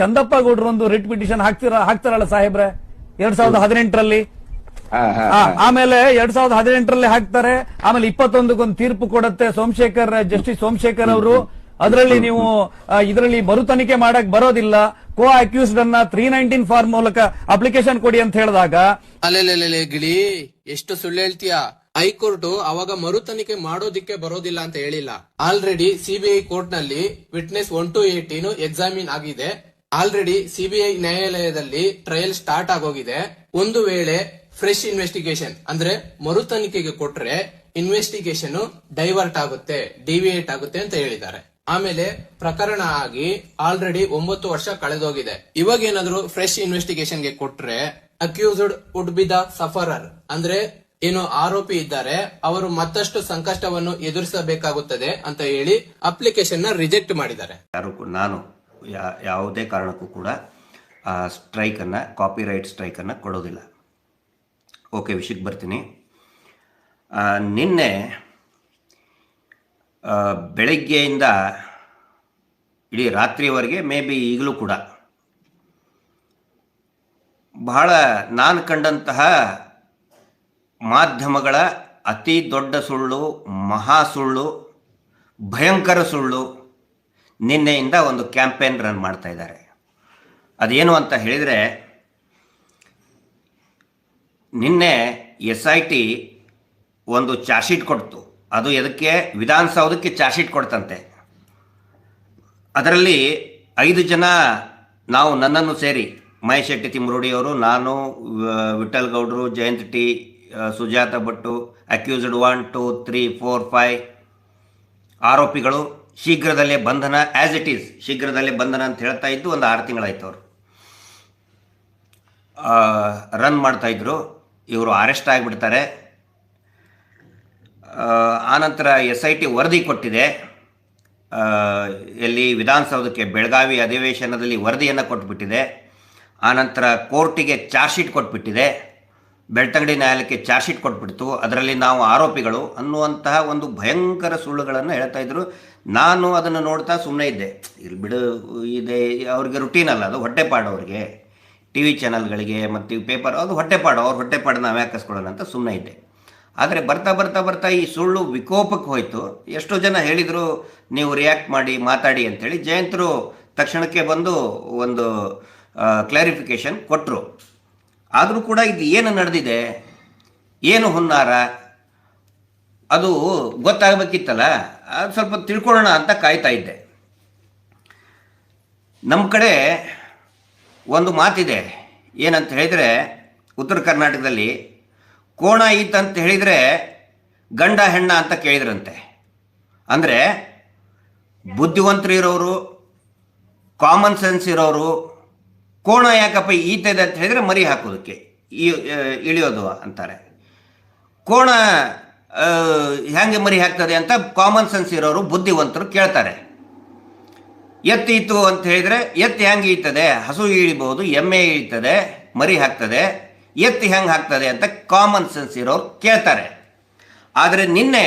ಚಂದಪ್ಪ ಗೌಡ್ರೊಂದು writ petition ಹಾಕ್ತಿರ ಹಾಕ್ತಾರಲ್ಲ ಸಾಹೇಬ್ರೆ? ಎರಡ್ ಸಾವಿರದ ಹದಿನೆಂಟರಲ್ಲಿ? ಆಮೇಲೆ ಎರಡ್ ಸಾವಿರದ ಹದಿನೆಂಟರಲ್ಲಿ ಹಾಕ್ತಾರೆ. ಆಮೇಲೆ ಇಪ್ಪತ್ತೊಂದಕ್ಕೊಂದು ತೀರ್ಪು ಕೊಡುತ್ತೆ ಸೋಮಶೇಖರ್ ಜಸ್ಟಿಸ್ ಸೋಮಶೇಖರ್ ಅವರು. ಅದರಲ್ಲಿ ನೀವು ಇದರಲ್ಲಿ ಮರು ತನಿಖೆ ಮಾಡಕ್ ಬರೋದಿಲ್ಲ. ಕೋ ಅಕ್ಯೂಸ್ಡ್ ಅನ್ನ ತ್ರೀ ನೈನ್ಟೀನ್ ಫಾರ್ಮ್ ಮೂಲಕ ಅಪ್ಲಿಕೇಶನ್ ಕೊಡಿ ಅಂತ ಹೇಳಿದಾಗ ಅಲ್ಲೇ ಗಿಳಿ ಎಷ್ಟು ಸುಳ್ಳು ಹೇಳ್ತೀಯ? ಹೈಕೋರ್ಟ್ ಅವಾಗ ಮರು ತನಿಖೆ ಮಾಡೋದಿಕ್ಕೆ ಬರೋದಿಲ್ಲ ಅಂತ ಹೇಳಿಲ್ಲ. ಆಲ್ರೆಡಿ ಸಿಬಿಐ ಕೋರ್ಟ್ನಲ್ಲಿ witness one two eighteen examine ಆಗಿದೆ. ಆಲ್ರೆಡಿ ಸಿಬಿಐ ನ್ಯಾಯಾಲಯದಲ್ಲಿ ಟ್ರಯಲ್ ಸ್ಟಾರ್ಟ್ ಆಗೋಗಿದೆ. ಒಂದು ವೇಳೆ ಫ್ರೆಶ್ ಇನ್ವೆಸ್ಟಿಗೇಷನ್ ಅಂದ್ರೆ ಮರು ತನಿಖೆಗೆ ಕೊಟ್ರೆ ಇನ್ವೆಸ್ಟಿಗೇಷನ್ ಡೈವರ್ಟ್ ಆಗುತ್ತೆ ಡಿವಿಯೇಟ್ ಆಗುತ್ತೆ ಅಂತ ಹೇಳಿದ್ದಾರೆ. ಆಮೇಲೆ ಪ್ರಕರಣ ಆಗಿ ಆಲ್ರೆಡಿ ಒಂಬತ್ತು ವರ್ಷ ಕಳೆದೋಗಿದೆ. ಇವಾಗ ಏನಾದ್ರು ಫ್ರೆಶ್ ಇನ್ವೆಸ್ಟಿಗೇಷನ್ಗೆ ಕೊಟ್ರೆ accused would be the sufferer ಅಂದ್ರೆ ಏನು ಆರೋಪಿ ಇದ್ದಾರೆ, ಅವರು ಮತ್ತಷ್ಟು ಸಂಕಷ್ಟವನ್ನು ಎದುರಿಸಬೇಕಾಗುತ್ತದೆ ಅಂತ ಹೇಳಿ ಅಪ್ಲಿಕೇಶನ್ನ ರಿಜೆಕ್ಟ್ ಮಾಡಿದ್ದಾರೆ. ನಾನು ಯಾವುದೇ ಕಾರಣಕ್ಕೂ ಕೂಡ ಸ್ಟ್ರೈಕನ್ನು, ಕಾಪಿರೈಟ್ ಸ್ಟ್ರೈಕನ್ನು ಕೊಡೋದಿಲ್ಲ. ಓಕೆ ವಿಷಯಕ್ಕೆ ಬರ್ತೀನಿ. ನಿನ್ನೆ ಬೆಳಗ್ಗೆಯಿಂದ ಇಡೀ ರಾತ್ರಿಯವರೆಗೆ ಮೇ ಬಿ ಈಗಲೂ ಕೂಡ ಬಹಳ ನಾನು ಕಂಡಂತಹ ಮಾಧ್ಯಮಗಳ ಅತಿ ದೊಡ್ಡ ಸುಳ್ಳು, ಮಹಾ ಸುಳ್ಳು, ಭಯಂಕರ ಸುಳ್ಳು ನಿನ್ನೆಯಿಂದ ಒಂದು ಕ್ಯಾಂಪೇನ್ ರನ್ ಮಾಡ್ತಾ ಇದ್ದಾರೆ. ಅದೇನು ಅಂತ ಹೇಳಿದರೆ, ನಿನ್ನೆ ಎಸ್ ಐ ಟಿ ಒಂದು ಚಾರ್ಜ್ಶೀಟ್ ಕೊಡ್ತು. ಅದು ಎದಕ್ಕೆ? ವಿಧಾನಸೌಧಕ್ಕೆ ಚಾರ್ಜ್ಶೀಟ್ ಕೊಡ್ತಂತೆ. ಅದರಲ್ಲಿ ಐದು ಜನ ನಾವು ನನ್ನನ್ನು ಸೇರಿ, ಮಹೇಶ್ ಶೆಟ್ಟಿ ತಿಮ್ರೋಡಿಯವರು ನಾನು ವಿಠಲ್ ಗೌಡ್ರು, Jayant T Sujatha Bhat accused one, two, three, four, five, ಆರೋಪಿಗಳು ಶೀಘ್ರದಲ್ಲೇ ಬಂಧನ ಆ್ಯಸ್ ಇಟ್ ಈಸ್ ಶೀಘ್ರದಲ್ಲೇ ಬಂಧನ ಅಂತ ಹೇಳ್ತಾ ಇದ್ದು ಒಂದು ಆರು ತಿಂಗಳಾಯ್ತು ಅವರು. ರನ್ ಮಾಡ್ತಾಯಿದ್ರು ಇವರು ಅರೆಸ್ಟ್ ಆಗಿಬಿಡ್ತಾರೆ. ಆನಂತರ ಎಸ್ ಐ ಟಿ ವರದಿ ಕೊಟ್ಟಿದೆ. ಎಲ್ಲಿ ವಿಧಾನಸೌಧಕ್ಕೆ ಬೆಳಗಾವಿ ಅಧಿವೇಶನದಲ್ಲಿ ವರದಿಯನ್ನು ಕೊಟ್ಬಿಟ್ಟಿದೆ. ಆನಂತರ ಕೋರ್ಟಿಗೆ ಚಾರ್ಜ್ ಶೀಟ್ ಕೊಟ್ಬಿಟ್ಟಿದೆ. ಬೆಳ್ತಂಗಡಿ ನ್ಯಾಯಾಲಯಕ್ಕೆ ಚಾರ್ಜ್ ಶೀಟ್ ಕೊಟ್ಬಿಡ್ತು. ಅದರಲ್ಲಿ ನಾವು ಆರೋಪಿಗಳು ಅನ್ನುವಂತಹ ಒಂದು ಭಯಂಕರ ಸುಳ್ಳುಗಳನ್ನು ಹೇಳ್ತಾ ಇದ್ರು. ನಾನು ಅದನ್ನು ನೋಡ್ತಾ ಸುಮ್ಮನೆ ಇದ್ದೆ. ಇಲ್ಲಿ ಬಿಡು, ಇದೆ, ಅವ್ರಿಗೆ ರುಟೀನ್ ಅಲ್ಲ, ಅದು ಹೊಟ್ಟೆಪಾಡು ಅವ್ರಿಗೆ. ಟಿ ವಿ ಚಾನಲ್ಗಳಿಗೆ ಮತ್ತು ಪೇಪರ್ ಅದು ಹೊಟ್ಟೆಪಾಡು ಅವ್ರ ಹೊಟ್ಟೆಪಾಡು ನಾವು ಯಾಕೆ ಕಸ್ಕೊಳ್ಳೋಣ ಅಂತ ಸುಮ್ಮನೆ ಇದ್ದೆ. ಆದರೆ ಬರ್ತಾ ಬರ್ತಾ ಬರ್ತಾ ಈ ಸುಳ್ಳು ವಿಕೋಪಕ್ಕೆ ಹೋಯಿತು. ಎಷ್ಟೋ ಜನ ಹೇಳಿದರು, ನೀವು ರಿಯಾಕ್ಟ್ ಮಾಡಿ, ಮಾತಾಡಿ ಅಂತೇಳಿ ಜಯಂತರು ತಕ್ಷಣಕ್ಕೆ ಬಂದು ಒಂದು ಕ್ಲಾರಿಫಿಕೇಶನ್ ಕೊಟ್ಟರು ಆದರೂ ಕೂಡ ಇದು ಏನು ನಡೆದಿದೆ? ಏನು ಹುನ್ನಾರ? ಅದು ಗೊತ್ತಾಗಬೇಕಿತ್ತಲ್ಲ? ಅದು ಸ್ವಲ್ಪ ತಿಳ್ಕೊಳ್ಳೋಣ ಅಂತ ಕಾಯ್ತಾ ಇದ್ದೆ. ನಮ್ಮ ಕಡೆ ಒಂದು ಮಾತಿದೆ. ಏನಂತ ಹೇಳಿದರೆ, ಉತ್ತರ ಕರ್ನಾಟಕದಲ್ಲಿ ಕೋಣ ಅಂತ ಹೇಳಿದರೆ ಗಂಡ ಹೆಣ್ಣ ಅಂತ ಕೇಳಿದ್ರಂತೆ. ಅಂದರೆ ಬುದ್ಧಿವಂತರು ಇರೋರು ಕಾಮನ್ ಸೆನ್ಸ್ ಇರೋರು ಕೋಣ ಯಾಕಪ್ಪ ಈತದೆ ಅಂತ ಹೇಳಿದರೆ ಮರಿ ಹಾಕೋದಕ್ಕೆ. ಇಳಿಯೋದು ಅಂತಾರೆ. ಕೋಣ ಹೆಂಗೆ ಮರಿ ಹಾಕ್ತದೆ ಅಂತ ಕಾಮನ್ ಸೆನ್ಸ್ ಇರೋರು ಬುದ್ಧಿವಂತರು ಕೇಳ್ತಾರೆ. ಎತ್ತೀತು ಅಂತ ಹೇಳಿದರೆ ಎತ್ತು ಹೆಂಗೆ ಈತದೆ ಹಸು ಇಳಿಬಹುದು, ಎಮ್ಮೆ ಇಳಿತದೆ, ಮರಿ ಹಾಕ್ತದೆ, ಎತ್ತು ಹೆಂಗೆ ಹಾಕ್ತದೆ ಅಂತ ಕಾಮನ್ ಸೆನ್ಸ್ ಇರೋರು ಕೇಳ್ತಾರೆ. ಆದರೆ ನಿನ್ನೆ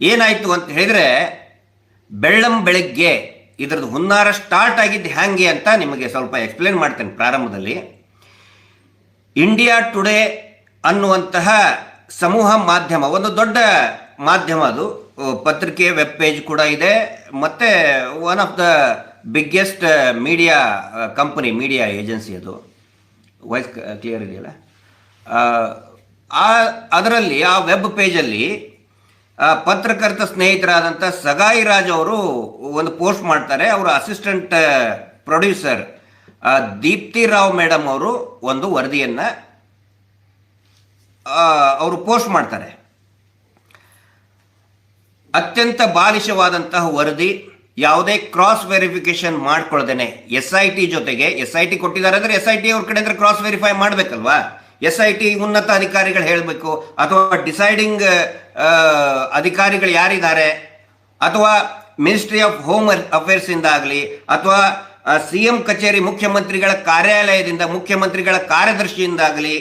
ಏನಾಯಿತು ಅಂತ ಹೇಳಿದರೆ ಬೆಳ್ಳಂ ಬೆಳಗ್ಗೆ ಇದ್ರದ್ದು ಹುನ್ನಾರ ಸ್ಟಾರ್ಟ್ ಆಗಿದ್ದು ಹ್ಯಾಂಗೆ ಅಂತ ನಿಮಗೆ ಸ್ವಲ್ಪ ಎಕ್ಸ್ಪ್ಲೇನ್ ಮಾಡ್ತೇನೆ ಪ್ರಾರಂಭದಲ್ಲಿ. ಇಂಡಿಯಾ ಟುಡೇ ಅನ್ನುವಂತಹ ಸಮೂಹ ಮಾಧ್ಯಮ ಒಂದು ದೊಡ್ಡ ಮಾಧ್ಯಮ ಅದು. ಪತ್ರಿಕೆ ವೆಬ್ ಪೇಜ್ ಕೂಡ ಇದೆ. ಮತ್ತು one of the biggest media company media agency ಅದು. ವಾಯ್ಸ್ ಕ್ಲಿಯರ್ ಇದೆಯಲ್ಲ? ಆ, ಅದರಲ್ಲಿ ಆ ವೆಬ್ ಪೇಜಲ್ಲಿ ಪತ್ರಕರ್ತ ಸ್ನೇಹಿತರಾದಂಥ ಸಗಾಯಿ ರಾಜ್ ಅವರು ಒಂದು ಪೋಸ್ಟ್ ಮಾಡ್ತಾರೆ. ಅವರ assistant producer Deepti Rao madam ಅವರು ಒಂದು ವರದಿಯನ್ನ ಅವರು ಪೋಸ್ಟ್ ಮಾಡ್ತಾರೆ. ಅತ್ಯಂತ ಬಾಲಿಶವಾದಂತಹ ವರದಿ, ಯಾವುದೇ ಕ್ರಾಸ್ ವೆರಿಫಿಕೇಶನ್ ಮಾಡ್ಕೊಳ್ದೇನೆ. ಎಸ್ ಐ ಟಿ ಜೊತೆಗೆ ಎಸ್ ಐ ಟಿ ಕೊಟ್ಟಿದ್ದಾರೆ ಅಂದ್ರೆ ಎಸ್ ಐ ಟಿ ಅವ್ರ ಕಡೆ ಅಂದ್ರೆ ಕ್ರಾಸ್ ವೆರಿಫೈ ಮಾಡಬೇಕಲ್ವಾ? ಎಸ್ ಐ ಟಿ ಉನ್ನತ ಅಧಿಕಾರಿಗಳು ಹೇಳಬೇಕು, ಅಥವಾ ಡಿಸೈಡಿಂಗ್ ಅಧಿಕಾರಿಗಳು ಯಾರಿದ್ದಾರೆ, ಅಥವಾ ಮಿನಿಸ್ಟ್ರಿ ಆಫ್ ಹೋಮ್ ಅಫೇರ್ಸ್ ಇಂದ ಆಗಲಿ, ಅಥವಾ ಸಿ ಎಂ ಕಚೇರಿ ಮುಖ್ಯಮಂತ್ರಿಗಳ ಕಾರ್ಯಾಲಯದಿಂದ ಮುಖ್ಯಮಂತ್ರಿಗಳ ಕಾರ್ಯದರ್ಶಿಯಿಂದಾಗಲಿ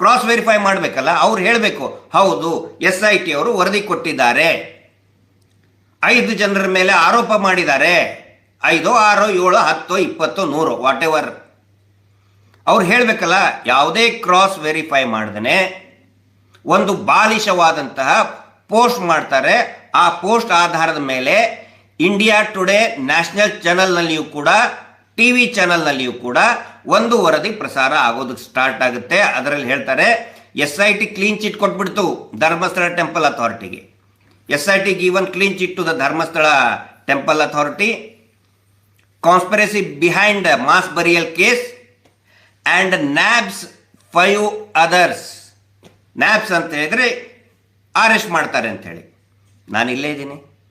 ಕ್ರಾಸ್ ವೆರಿಫೈ ಮಾಡಬೇಕಲ್ಲ, ಅವ್ರು ಹೇಳಬೇಕು, ಹೌದು ಎಸ್ ಐ ಟಿ ಅವರು ವರದಿ ಕೊಟ್ಟಿದ್ದಾರೆ. ಐದು ಜನರ ಮೇಲೆ ಆರೋಪ ಮಾಡಿದ್ದಾರೆ. ಐದು, ಆರೋ, ಏಳು, ಹತ್ತು, ಇಪ್ಪತ್ತು, ನೂರು ವಾಟ್ ಎವರ್ ಅವ್ರು ಹೇಳಬೇಕಲ್ಲ, ಯಾವುದೇ ಕ್ರಾಸ್ ವೆರಿಫೈ ಮಾಡ್ದೇ ಒಂದು ಬಾಲಿಶವಾದಂತಹ ಪೋಸ್ಟ್ ಮಾಡ್ತಾರೆ, ಆ ಪೋಸ್ಟ್ ಆಧಾರದ ಮೇಲೆ ಇಂಡಿಯಾ ಟುಡೇ ನ್ಯಾಷನಲ್ ಚಾನಲ್ನಲ್ಲಿಯೂ ಕೂಡ ಟಿ ವಿ ಚಾನಲ್ನಲ್ಲಿಯೂ ಕೂಡ ಒಂದು ವರದಿ ಪ್ರಸಾರ ಆಗೋದಕ್ಕೆ ಸ್ಟಾರ್ಟ್ ಆಗುತ್ತೆ. ಅದರಲ್ಲಿ ಹೇಳ್ತಾರೆ S I T clean chit ಕೊಟ್ಬಿಡ್ತು Dharmasthala temple ಅಥಾರಿಟಿಗೆ S I T given clean chit to the Dharmasthala temple authority conspiracy behind mass burial case and nabs five others nabs ಅಂತ ಹೇಳಿದ್ರೆ ಅರೆಸ್ಟ್ ಮಾಡ್ತಾರೆ ಅಂತ ಹೇಳಿ. ನಾನು ಇಲ್ಲೇ ಇದ್ದೀನಿ.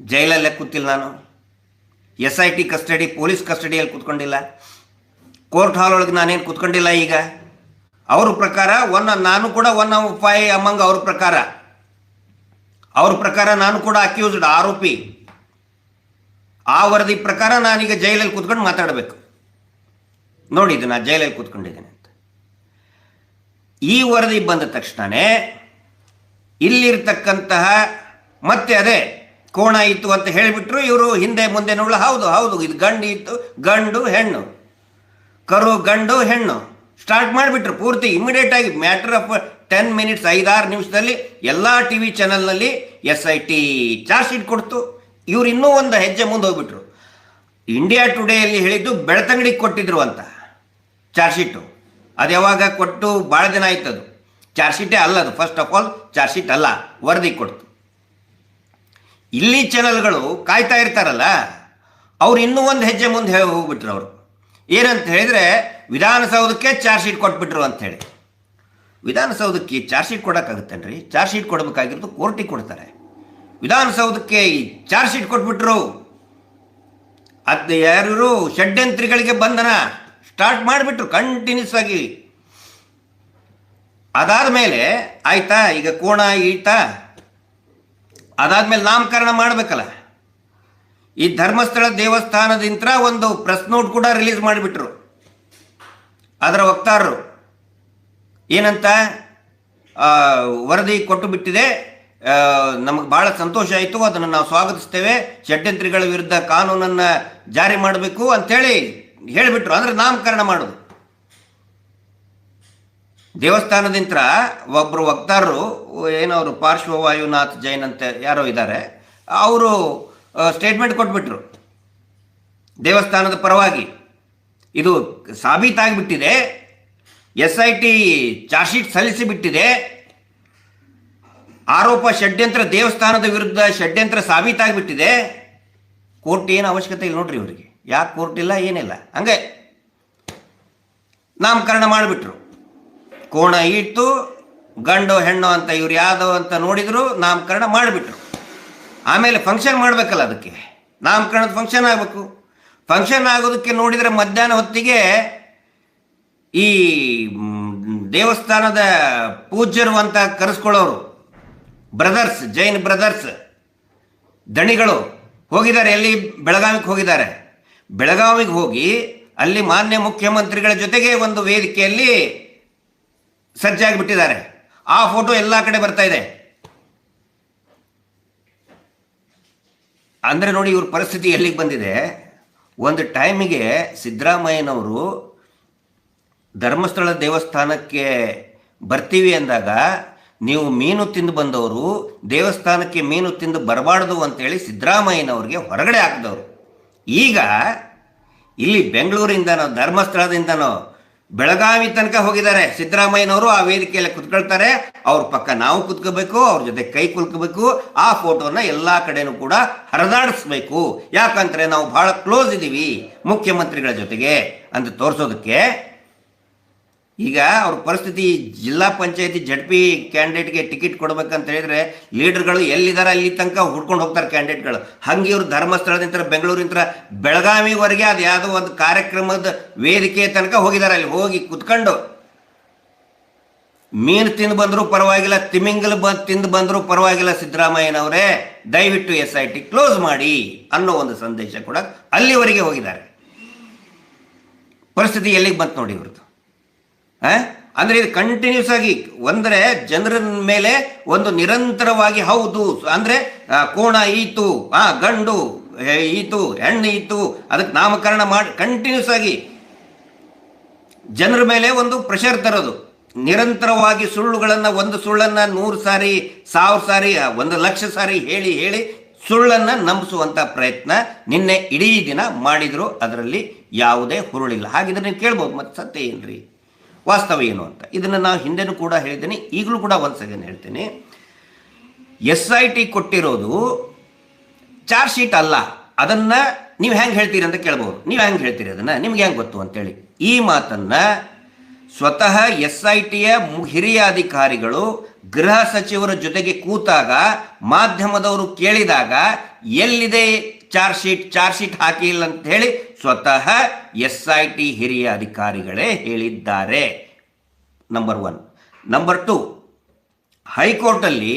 ಜೈಲಲ್ಲೇ ಕೂತಿಲ್ಲ ನಾನು. S I T custody police ಕಸ್ಟಡಿಯಲ್ಲಿ ಕೂತ್ಕೊಂಡಿಲ್ಲ. ಕೋರ್ಟ್ ಹಾಲ್ ಒಳಗೆ ನಾನೇನು ಕೂತ್ಕೊಂಡಿಲ್ಲ ಈಗ? ಅವ್ರ ಪ್ರಕಾರ ಒನ್ ನಾನು ಕೂಡ ಒನ್ ಫೈ ಅಮಂಗ್ ಅವ್ರ ಪ್ರಕಾರ. ಅವ್ರ ಪ್ರಕಾರ ನಾನು ಕೂಡ ಅಕ್ಯೂಸ್ಡ್ ಆರೋಪಿ. ಆ ವರದಿ ಪ್ರಕಾರ ನಾನೀಗ ಜೈಲಲ್ಲಿ ಕೂತ್ಕೊಂಡು ಮಾತಾಡಬೇಕು. ನೋಡಿದ್ದು ನಾನು ಜೈಲಲ್ಲಿ ಕೂತ್ಕೊಂಡಿದ್ದೇನೆ ಅಂತ. ಈ ವರದಿ ಬಂದ ತಕ್ಷಣವೇ ಇಲ್ಲಿರ್ತಕ್ಕಂತಹ ಮತ್ತೆ ಅದೇ ಕೋಣ ಇತ್ತು ಅಂತ ಹೇಳಿಬಿಟ್ರು ಇವರು ಹಿಂದೆ ಮುಂದೆ ನೋಡಲು, ಹೌದು ಹೌದು, ಇದು ಗಂಡು ಇತ್ತು, ಗಂಡು, ಹೆಣ್ಣು. ಕರು, ಗಂಡು, ಹೆಣ್ಣು. ಸ್ಟಾರ್ಟ್ ಮಾಡಿಬಿಟ್ರು ಪೂರ್ತಿ ಇಮಿಡಿಯೇಟ್ ಆಗಿ ಮ್ಯಾಟರ್ ಆಫ್ ಟೆನ್ ಮಿನಿಟ್ಸ್ ಐದಾರು ನಿಮಿಷದಲ್ಲಿ ಎಲ್ಲ ಟಿ ವಿ ಚಾನಲ್ನಲ್ಲಿ S I T charge sheet ಕೊಡ್ತು. ಇವ್ರು ಇನ್ನೂ ಒಂದು ಹೆಜ್ಜೆ ಮುಂದೆ ಹೋಗ್ಬಿಟ್ರು. ಇಂಡಿಯಾ ಟುಡೇಯಲ್ಲಿ ಹೇಳಿದ್ದು ಬೆಳ್ತಂಗಡಿಗೆ ಕೊಟ್ಟಿದ್ರು ಅಂತ. Charge sheet. ಅದು ಯಾವಾಗ ಕೊಟ್ಟು ಭಾಳ ದಿನ ಆಯ್ತು ಅದು ಚಾರ್ಜ್ ಶೀಟೇ ಅಲ್ಲ ಅದು. First of all charge sheet ಅಲ್ಲ. ವರದಿ ಕೊಡ್ತು. ಇಲ್ಲಿ ಚಾನಲ್ಗಳು ಕಾಯ್ತಾ ಇರ್ತಾರಲ್ಲ, ಅವ್ರು ಇನ್ನೂ ಒಂದು ಹೆಜ್ಜೆ ಮುಂದೆ ಹೇಳಿ ಹೋಗ್ಬಿಟ್ರು ಅವರು. ಏನಂತ ಹೇಳಿದ್ರೆ, ವಿಧಾನಸೌಧಕ್ಕೆ ಚಾರ್ಜ್ ಶೀಟ್ ಕೊಟ್ಬಿಟ್ರು ಅಂತ ಹೇಳಿ. ವಿಧಾನಸೌಧಕ್ಕೆ ಚಾರ್ಜ್ ಶೀಟ್ ಕೊಡೋಕ್ಕಾಗುತ್ತೇನ್ರಿ? ಚಾರ್ಜ್ ಶೀಟ್ ಕೊಡಬೇಕಾಗಿರೋದು ಕೋರ್ಟಿಗೆ ಕೊಡ್ತಾರೆ. ವಿಧಾನಸೌಧಕ್ಕೆ ಈ ಚಾರ್ಜ್ ಶೀಟ್ ಕೊಟ್ಬಿಟ್ರು. ಅದು ಯಾರು ಷಡ್ಯಂತ್ರಿಗಳಿಗೆ ಬಂಧನ. ಸ್ಟಾರ್ಟ್ ಮಾಡಿಬಿಟ್ರು ಕಂಟಿನ್ಯೂಸ್ ಆಗಿ. ಅದಾದ ಮೇಲೆ ಆಯ್ತಾ, ಈಗ ಕೋಣ, ಈತಾ, ಅದಾದ್ಮೇಲೆ ನಾಮಕರಣ ಮಾಡಬೇಕಲ್ಲ. ಈ ಧರ್ಮಸ್ಥಳ ದೇವಸ್ಥಾನದಿಂದ ಒಂದು ಪ್ರೆಸ್ ನೋಟ್ ಕೂಡ ರಿಲೀಸ್ ಮಾಡಿಬಿಟ್ರು. ಅದರ ವಕ್ತಾರರು, ಏನಂತ ವರದಿ ಕೊಟ್ಟು ಬಿಟ್ಟಿದೆ. ನಮಗೆ ಬಹಳ ಸಂತೋಷ ಆಯಿತು, ಅದನ್ನು ನಾವು ಸ್ವಾಗತಿಸ್ತೇವೆ. ಷಡ್ಯಂತ್ರಿಗಳ ವಿರುದ್ಧ ಕಾನೂನನ್ನು ಜಾರಿ ಮಾಡಬೇಕು ಅಂತೇಳಿ ಹೇಳಿಬಿಟ್ರು ಅಂದ್ರೆ ನಾಮಕರಣ ಮಾಡೋದು. ದೇವಸ್ಥಾನದಿಂದ ಒಬ್ಬರು ವಕ್ತಾರರು ಏನವರು ಪಾರ್ಶ್ವವಾಯುನಾಥ್ ಜೈನ್ ಅಂತ ಯಾರೋ ಇದ್ದಾರೆ, ಅವರು ಸ್ಟೇಟ್ಮೆಂಟ್ ಕೊಟ್ಬಿಟ್ರು. ದೇವಸ್ಥಾನದ ಪರವಾಗಿ. ಇದು ಸಾಬೀತಾಗಿಬಿಟ್ಟಿದೆ. S I T charge sheet ಸಲ್ಲಿಸಿ ಬಿಟ್ಟಿದೆ ಆರೋಪ ಷಡ್ಯಂತ್ರ, ದೇವಸ್ಥಾನದ ವಿರುದ್ಧ ಷಡ್ಯಂತ್ರ ಸಾಬೀತಾಗಿಬಿಟ್ಟಿದೆ. ಕೋರ್ಟ್ ಏನು ಅವಶ್ಯಕತೆ ಇಲ್ಲ ನೋಡ್ರಿ ಇವರಿಗೆ. ಯಾಕೆ ಕೋರ್ಟ್ ಏನಿಲ್ಲ. ಹಂಗೆ ನಾಮಕರಣ ಮಾಡಿಬಿಟ್ರು. ಕೋಣ ಇಟ್ಟು ಗಂಡು ಹೆಣ್ಣು ಅಂತ ಇವ್ರು ಯಾವುದು ಅಂತ ನೋಡಿದ್ರು ನಾಮಕರಣ ಮಾಡಿಬಿಟ್ರು. ಆಮೇಲೆ ಫಂಕ್ಷನ್ ಮಾಡಬೇಕಲ್ಲ ಅದಕ್ಕೆ. ನಾಮಕರಣದ ಫಂಕ್ಷನ್ ಆಗಬೇಕು. ಫಂಕ್ಷನ್ ಆಗೋದಕ್ಕೆ ನೋಡಿದರೆ ಮಧ್ಯಾಹ್ನ ಹೊತ್ತಿಗೆ ಈ ದೇವಸ್ಥಾನದ ಪೂಜ್ಯರು ಅಂತ ಕರೆಸ್ಕೊಳ್ಳೋರು, ಬ್ರದರ್ಸ್, ಜೈನ್ ಬ್ರದರ್ಸ್, ದಣಿಗಳು ಹೋಗಿದ್ದಾರೆ. ಎಲ್ಲಿ? ಬೆಳಗಾವಿಗೆ ಹೋಗಿದ್ದಾರೆ. ಬೆಳಗಾವಿಗೆ ಹೋಗಿ ಅಲ್ಲಿ ಮಾನ್ಯ ಮುಖ್ಯಮಂತ್ರಿಗಳ ಜೊತೆಗೆ ಒಂದು ವೇದಿಕೆಯಲ್ಲಿ ಸಜ್ಜಾಗಿಬಿಟ್ಟಿದ್ದಾರೆ. ಆ ಫೋಟೋ ಎಲ್ಲ ಕಡೆ ಬರ್ತಾ ಇದೆ. ಅಂದರೆ ನೋಡಿ ಇವ್ರ ಪರಿಸ್ಥಿತಿ ಎಲ್ಲಿಗೆ ಬಂದಿದೆ? ಒಂದು ಟೈಮಿಗೆ ಸಿದ್ದರಾಮಯ್ಯನವರು ಧರ್ಮಸ್ಥಳ ದೇವಸ್ಥಾನಕ್ಕೆ ಬರ್ತೀವಿ ಅಂದಾಗ ನೀವು ಮೀನು ತಿಂದು ಬಂದವರು ದೇವಸ್ಥಾನಕ್ಕೆ ಮೀನು ತಿಂದು ಬರಬಾರ್ದು ಅಂತೇಳಿ ಸಿದ್ದರಾಮಯ್ಯನವ್ರಿಗೆ ಹೊರಗಡೆ ಹಾಕಿದವರು. ಈಗ ಇಲ್ಲಿ ಬೆಂಗಳೂರಿಂದನೋ, ಧರ್ಮಸ್ಥಳದಿಂದನೋ ಬೆಳಗಾವಿ ತನಕ ಹೋಗಿದ್ದಾರೆ. ಸಿದ್ದರಾಮಯ್ಯನವರು ಆ ವೇದಿಕೆಯಲ್ಲಿ ಕುತ್ಕೊಳ್ತಾರೆ. ಅವ್ರ ಪಕ್ಕ ನಾವು ಕುತ್ಕೋಬೇಕು, ಅವ್ರ ಜೊತೆ ಕೈ ಕುಲ್ಕೋಬೇಕು. ಆ ಫೋಟೋನ ಎಲ್ಲಾ ಕಡೆನೂ ಕೂಡ ಹರಿದಾಡಿಸ್ಬೇಕು. ಯಾಕಂದ್ರೆ ನಾವು ಬಹಳ ಕ್ಲೋಸ್ ಇದ್ದೀವಿ ಮುಖ್ಯಮಂತ್ರಿಗಳ ಜೊತೆಗೆ ಅಂತ ತೋರಿಸೋದಕ್ಕೆ. ಈಗ ಅವ್ರ ಪರಿಸ್ಥಿತಿ ಜಿಲ್ಲಾ ಪಂಚಾಯತಿ ಜಡ್ ಪಿ ಕ್ಯಾಂಡಿಡೇಟ್ಗೆ ಟಿಕೆಟ್ ಕೊಡ್ಬೇಕಂತ ಹೇಳಿದ್ರೆ ಲೀಡರ್ಗಳು ಎಲ್ಲಿದ್ದಾರೆ ಅಲ್ಲಿ ತನಕ ಹುಡ್ಕೊಂಡು ಹೋಗ್ತಾರೆ ಕ್ಯಾಂಡಿಡೇಟ್ಗಳು ಹಂಗೆ ಇವ್ರು ಧರ್ಮಸ್ಥಳದಿಂದ ಬೆಂಗಳೂರಿಂದ ಬೆಳಗಾವಿವರೆಗೆ ಅದು ಯಾವುದೋ ಒಂದು ಕಾರ್ಯಕ್ರಮದ ವೇದಿಕೆ ತನಕ ಹೋಗಿದ್ದಾರೆ ಅಲ್ಲಿ ಹೋಗಿ ಕುತ್ಕೊಂಡು ಮೀನು ತಿಂದು ಬಂದರೂ ಪರವಾಗಿಲ್ಲ, ತಿಮಿಂಗಲ್ ಬ ತಿಂದು ಬಂದರೂ ಪರವಾಗಿಲ್ಲ ಸಿದ್ದರಾಮಯ್ಯನವರೇ. ದಯವಿಟ್ಟು ಎಸ್ ಐ ಟಿ ಕ್ಲೋಸ್ ಮಾಡಿ ಅನ್ನೋ ಒಂದು ಸಂದೇಶ ಕೂಡ ಅಲ್ಲಿವರೆಗೆ ಹೋಗಿದ್ದಾರೆ. ಪರಿಸ್ಥಿತಿ ಎಲ್ಲಿಗೆ ಬಂತು ನೋಡಿ ಇವ್ರದ್ದು? ಅಂದ್ರೆ ಇದು ಕಂಟಿನ್ಯೂಸ್ ಆಗಿ ಒಂದ್ರೆ ಜನರ ಮೇಲೆ ಒಂದು ನಿರಂತರವಾಗಿ ಹೌದು. ಅಂದ್ರೆ ಕೋಣ ಈತು, ಆ, ಗಂಡು ಈತು, ಹೆಣ್ಣು ಈತು, ಅದಕ್ಕೆ ನಾಮಕರಣ ಮಾಡಿ ಕಂಟಿನ್ಯೂಸ್ ಆಗಿ ಜನರ ಮೇಲೆ ಒಂದು ಪ್ರೆಷರ್ ತರೋದು. ನಿರಂತರವಾಗಿ ಸುಳ್ಳುಗಳನ್ನು, ಒಂದು ಸುಳ್ಳನ್ನು ನೂರು ಸಾರಿ, ಸಾವಿರ ಸಾರಿ ಒಂದು ಲಕ್ಷ ಸಾರಿ ಹೇಳಿ ಹೇಳಿ ಸುಳ್ಳನ್ನು ನಂಬಿಸುವಂಥ ಪ್ರಯತ್ನ ನಿನ್ನೆ ಇಡೀ ದಿನ ಮಾಡಿದ್ರು. ಅದರಲ್ಲಿ ಯಾವುದೇ ಹುರುಳಿಲ್ಲ. ಹಾಗಿದ್ರೆ ನೀವು ಕೇಳ್ಬೋದು, ಮತ್ತೆ ಸತ್ಯ ಏನ್ರಿ? ವಾಸ್ತವ ಏನು ಅಂತ. ಇದನ್ನು ನಾವು ಹಿಂದೆನೂ ಕೂಡ ಹೇಳಿದ್ದೇನೆ, ಈಗಲೂ ಕೂಡ ಒಂದು ಸೆಕೆಂಡ್ ಹೇಳ್ತೀನಿ. ಎಸ್ ಐ ಟಿ ಕೊಟ್ಟಿರೋದು ಚಾರ್ಜ್ ಶೀಟ್ ಅಲ್ಲ, ಅದನ್ನ ನೀವು ಹೆಂಗೆ ಹೇಳ್ತೀರಿ ಅಂತ ಕೇಳ್ಬೋದು. ನೀವು ಹೆಂಗೆ ಹೇಳ್ತೀರಿ ಅದನ್ನ? ನಿಮ್ಗೆ ಹೆಂಗೆ ಗೊತ್ತು ಅಂತೇಳಿ. ಈ ಮಾತನ್ನ ಸ್ವತಃ ಎಸ್ ಐ ಟಿಯ ಹಿರಿಯ ಅಧಿಕಾರಿಗಳು ಗೃಹ ಸಚಿವರ ಜೊತೆಗೆ ಕೂತಾಗ ಮಾಧ್ಯಮದವರು ಕೇಳಿದಾಗ ಎಲ್ಲಿದೆ ಚಾರ್ಜ್ ಶೀಟ್ ಚಾರ್ಜ್ ಶೀಟ್ ಹಾಕಿಲ್ಲ ಅಂತ ಹೇಳಿ ಸ್ವತಃ ಎಸ್ ಐ ಟಿ ಹಿರಿಯ ಅಧಿಕಾರಿಗಳೇ ಹೇಳಿದ್ದಾರೆ. ನಂಬರ್ ಒನ್ ನಂಬರ್ ಟು ಹೈಕೋರ್ಟಲ್ಲಿ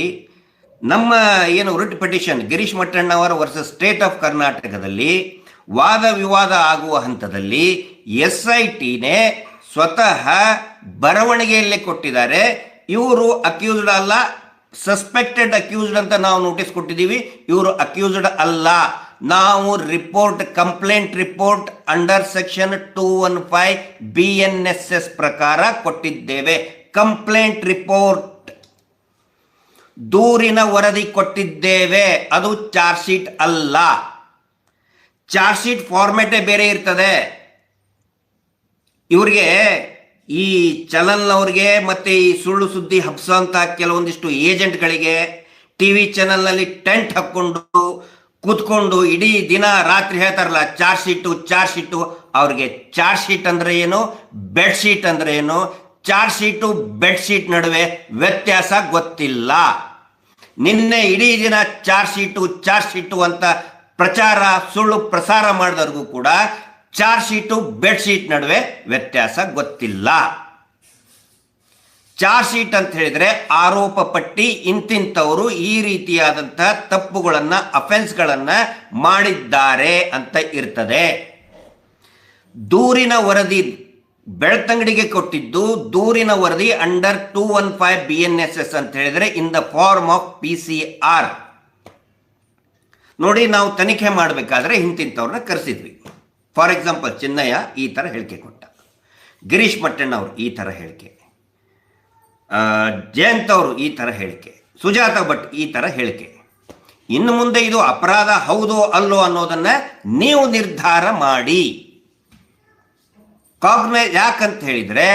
ನಮ್ಮ ಏನು writ petition Girish Mattannavar versus state of ಕರ್ನಾಟಕದಲ್ಲಿ ವಾದ ವಿವಾದ ಆಗುವ ಹಂತದಲ್ಲಿ ಎಸ್ ಐ ಟಿನೇ ಸ್ವತಃ ಬರವಣಿಗೆಯಲ್ಲೇ ಕೊಟ್ಟಿದ್ದಾರೆ. ಇವರು ಅಕ್ಯೂಸ್ಡ್ ಅಲ್ಲ ಸಸ್ಪೆಕ್ಟೆಡ್ ಅಕ್ಯೂಸ್ಡ್ ಅಂತ ನಾವು ನೋಟಿಸ್ ಕೊಟ್ಟಿದ್ದೀವಿ. ಇವರು ಅಕ್ಯೂಸ್ಡ್ ಅಲ್ಲ. ನಾವು report complaint report under section two one five B N S S ಪ್ರಕಾರ ಕೊಟ್ಟಿದ್ದೇವೆ. ಕಂಪ್ಲೇಂಟ್ ರಿಪೋರ್ಟ್ ದೂರಿನ ವರದಿ ಕೊಟ್ಟಿದ್ದೇವೆ. ಅದು ಚಾರ್ಜ್ ಶೀಟ್ ಅಲ್ಲ. ಚಾರ್ಜ್ ಶೀಟ್ ಫಾರ್ಮೆಟೇ ಬೇರೆ ಇರ್ತದೆ. ಇವ್ರಿಗೆ ಈ ಚಲನ್ನವ್ರಿಗೆ ಮತ್ತೆ ಈ ಸುಳ್ಳು ಸುದ್ದಿ ಹಬ್ಸೋಂಥ ಕೆಲವೊಂದಿಷ್ಟು ಏಜೆಂಟ್ಗಳಿಗೆ ಟಿ ವಿ ಚಾನಲ್ನಲ್ಲಿ ಟೆಂಟ್ ಹಾಕ್ಕೊಂಡು ಕೂತ್ಕೊಂಡು ಇಡೀ ದಿನ ರಾತ್ರಿ ಹೇಳ್ತಾರಲ್ಲ, ಚಾರ್ಜ್ ಶೀಟು ಚಾರ್ಜ್ ಶೀಟು. ಅವ್ರಿಗೆ ಚಾರ್ಜ್ ಶೀಟ್ ಅಂದ್ರೆ ಏನು? ಬೆಡ್ ಶೀಟ್ ಅಂದ್ರೆ ಏನು? ಚಾರ್ಜ್ ಶೀಟು, ಬೆಡ್ ಶೀಟ್ ನಡುವೆ ವ್ಯತ್ಯಾಸ ಗೊತ್ತಿಲ್ಲ. ನಿನ್ನೆ ಇಡೀ ದಿನ ಚಾರ್ಜ್ ಶೀಟು ಚಾರ್ಜ್ ಶೀಟು ಅಂತ ಪ್ರಚಾರ, ಸುಳ್ಳು ಪ್ರಸಾರ ಮಾಡಿದವ್ರಿಗೂ ಕೂಡ ಚಾರ್ಜ್ ಶೀಟು, ಬೆಡ್ ಶೀಟ್ ನಡುವೆ ವ್ಯತ್ಯಾಸ ಗೊತ್ತಿಲ್ಲ. ಚಾರ್ಜ್ ಶೀಟ್ ಅಂತ ಹೇಳಿದ್ರೆ ಆರೋಪ ಪಟ್ಟಿ ಇಂತಿಂತವರು ಈ ರೀತಿಯಾದಂತಹ ತಪ್ಪುಗಳನ್ನ ಅಫೆನ್ಸ್ಗಳನ್ನ ಮಾಡಿದ್ದಾರೆ ಅಂತ ಇರ್ತದೆ. ದೂರಿನ ವರದಿ ಬೆಳ್ತಂಗಡಿಗೆ ಕೊಟ್ಟಿದ್ದು, ದೂರಿನ ವರದಿ under two one five B N S S ಅಂತ ಹೇಳಿದ್ರೆ in the form of P C R ನೋಡಿ, ನಾವು ತನಿಖೆ ಮಾಡಬೇಕಾದ್ರೆ ಇಂತಿಂತವ್ರನ್ನ ಕರೆಸಿದ್ವಿ. ಫಾರ್ ಎಕ್ಸಾಂಪಲ್ ಚಿನ್ನಯ್ಯ ಈ ಥರ ಹೇಳಿಕೆ ಕೊಟ್ಟ. ಗಿರೀಶ್ ಮಟ್ಟಣ್ಣ ಅವರು ಈ ಥರ ಹೇಳಿಕೆ. ಜಯಂತ್ ಅವರು ಈ ಥರ ಹೇಳಿಕೆ, ಸುಜಾತ ಭಟ್ ಈ ಥರ ಹೇಳಿಕೆ. ಇನ್ನು ಮುಂದೆ ಇದು ಅಪರಾಧ ಹೌದೋ ಅಲ್ಲೋ ಅನ್ನೋದನ್ನ ನೀವು ನಿರ್ಧಾರ ಮಾಡಿ. ಕಾಗ್ನೆ ಯಾಕಂತ ಹೇಳಿದ್ರೆ,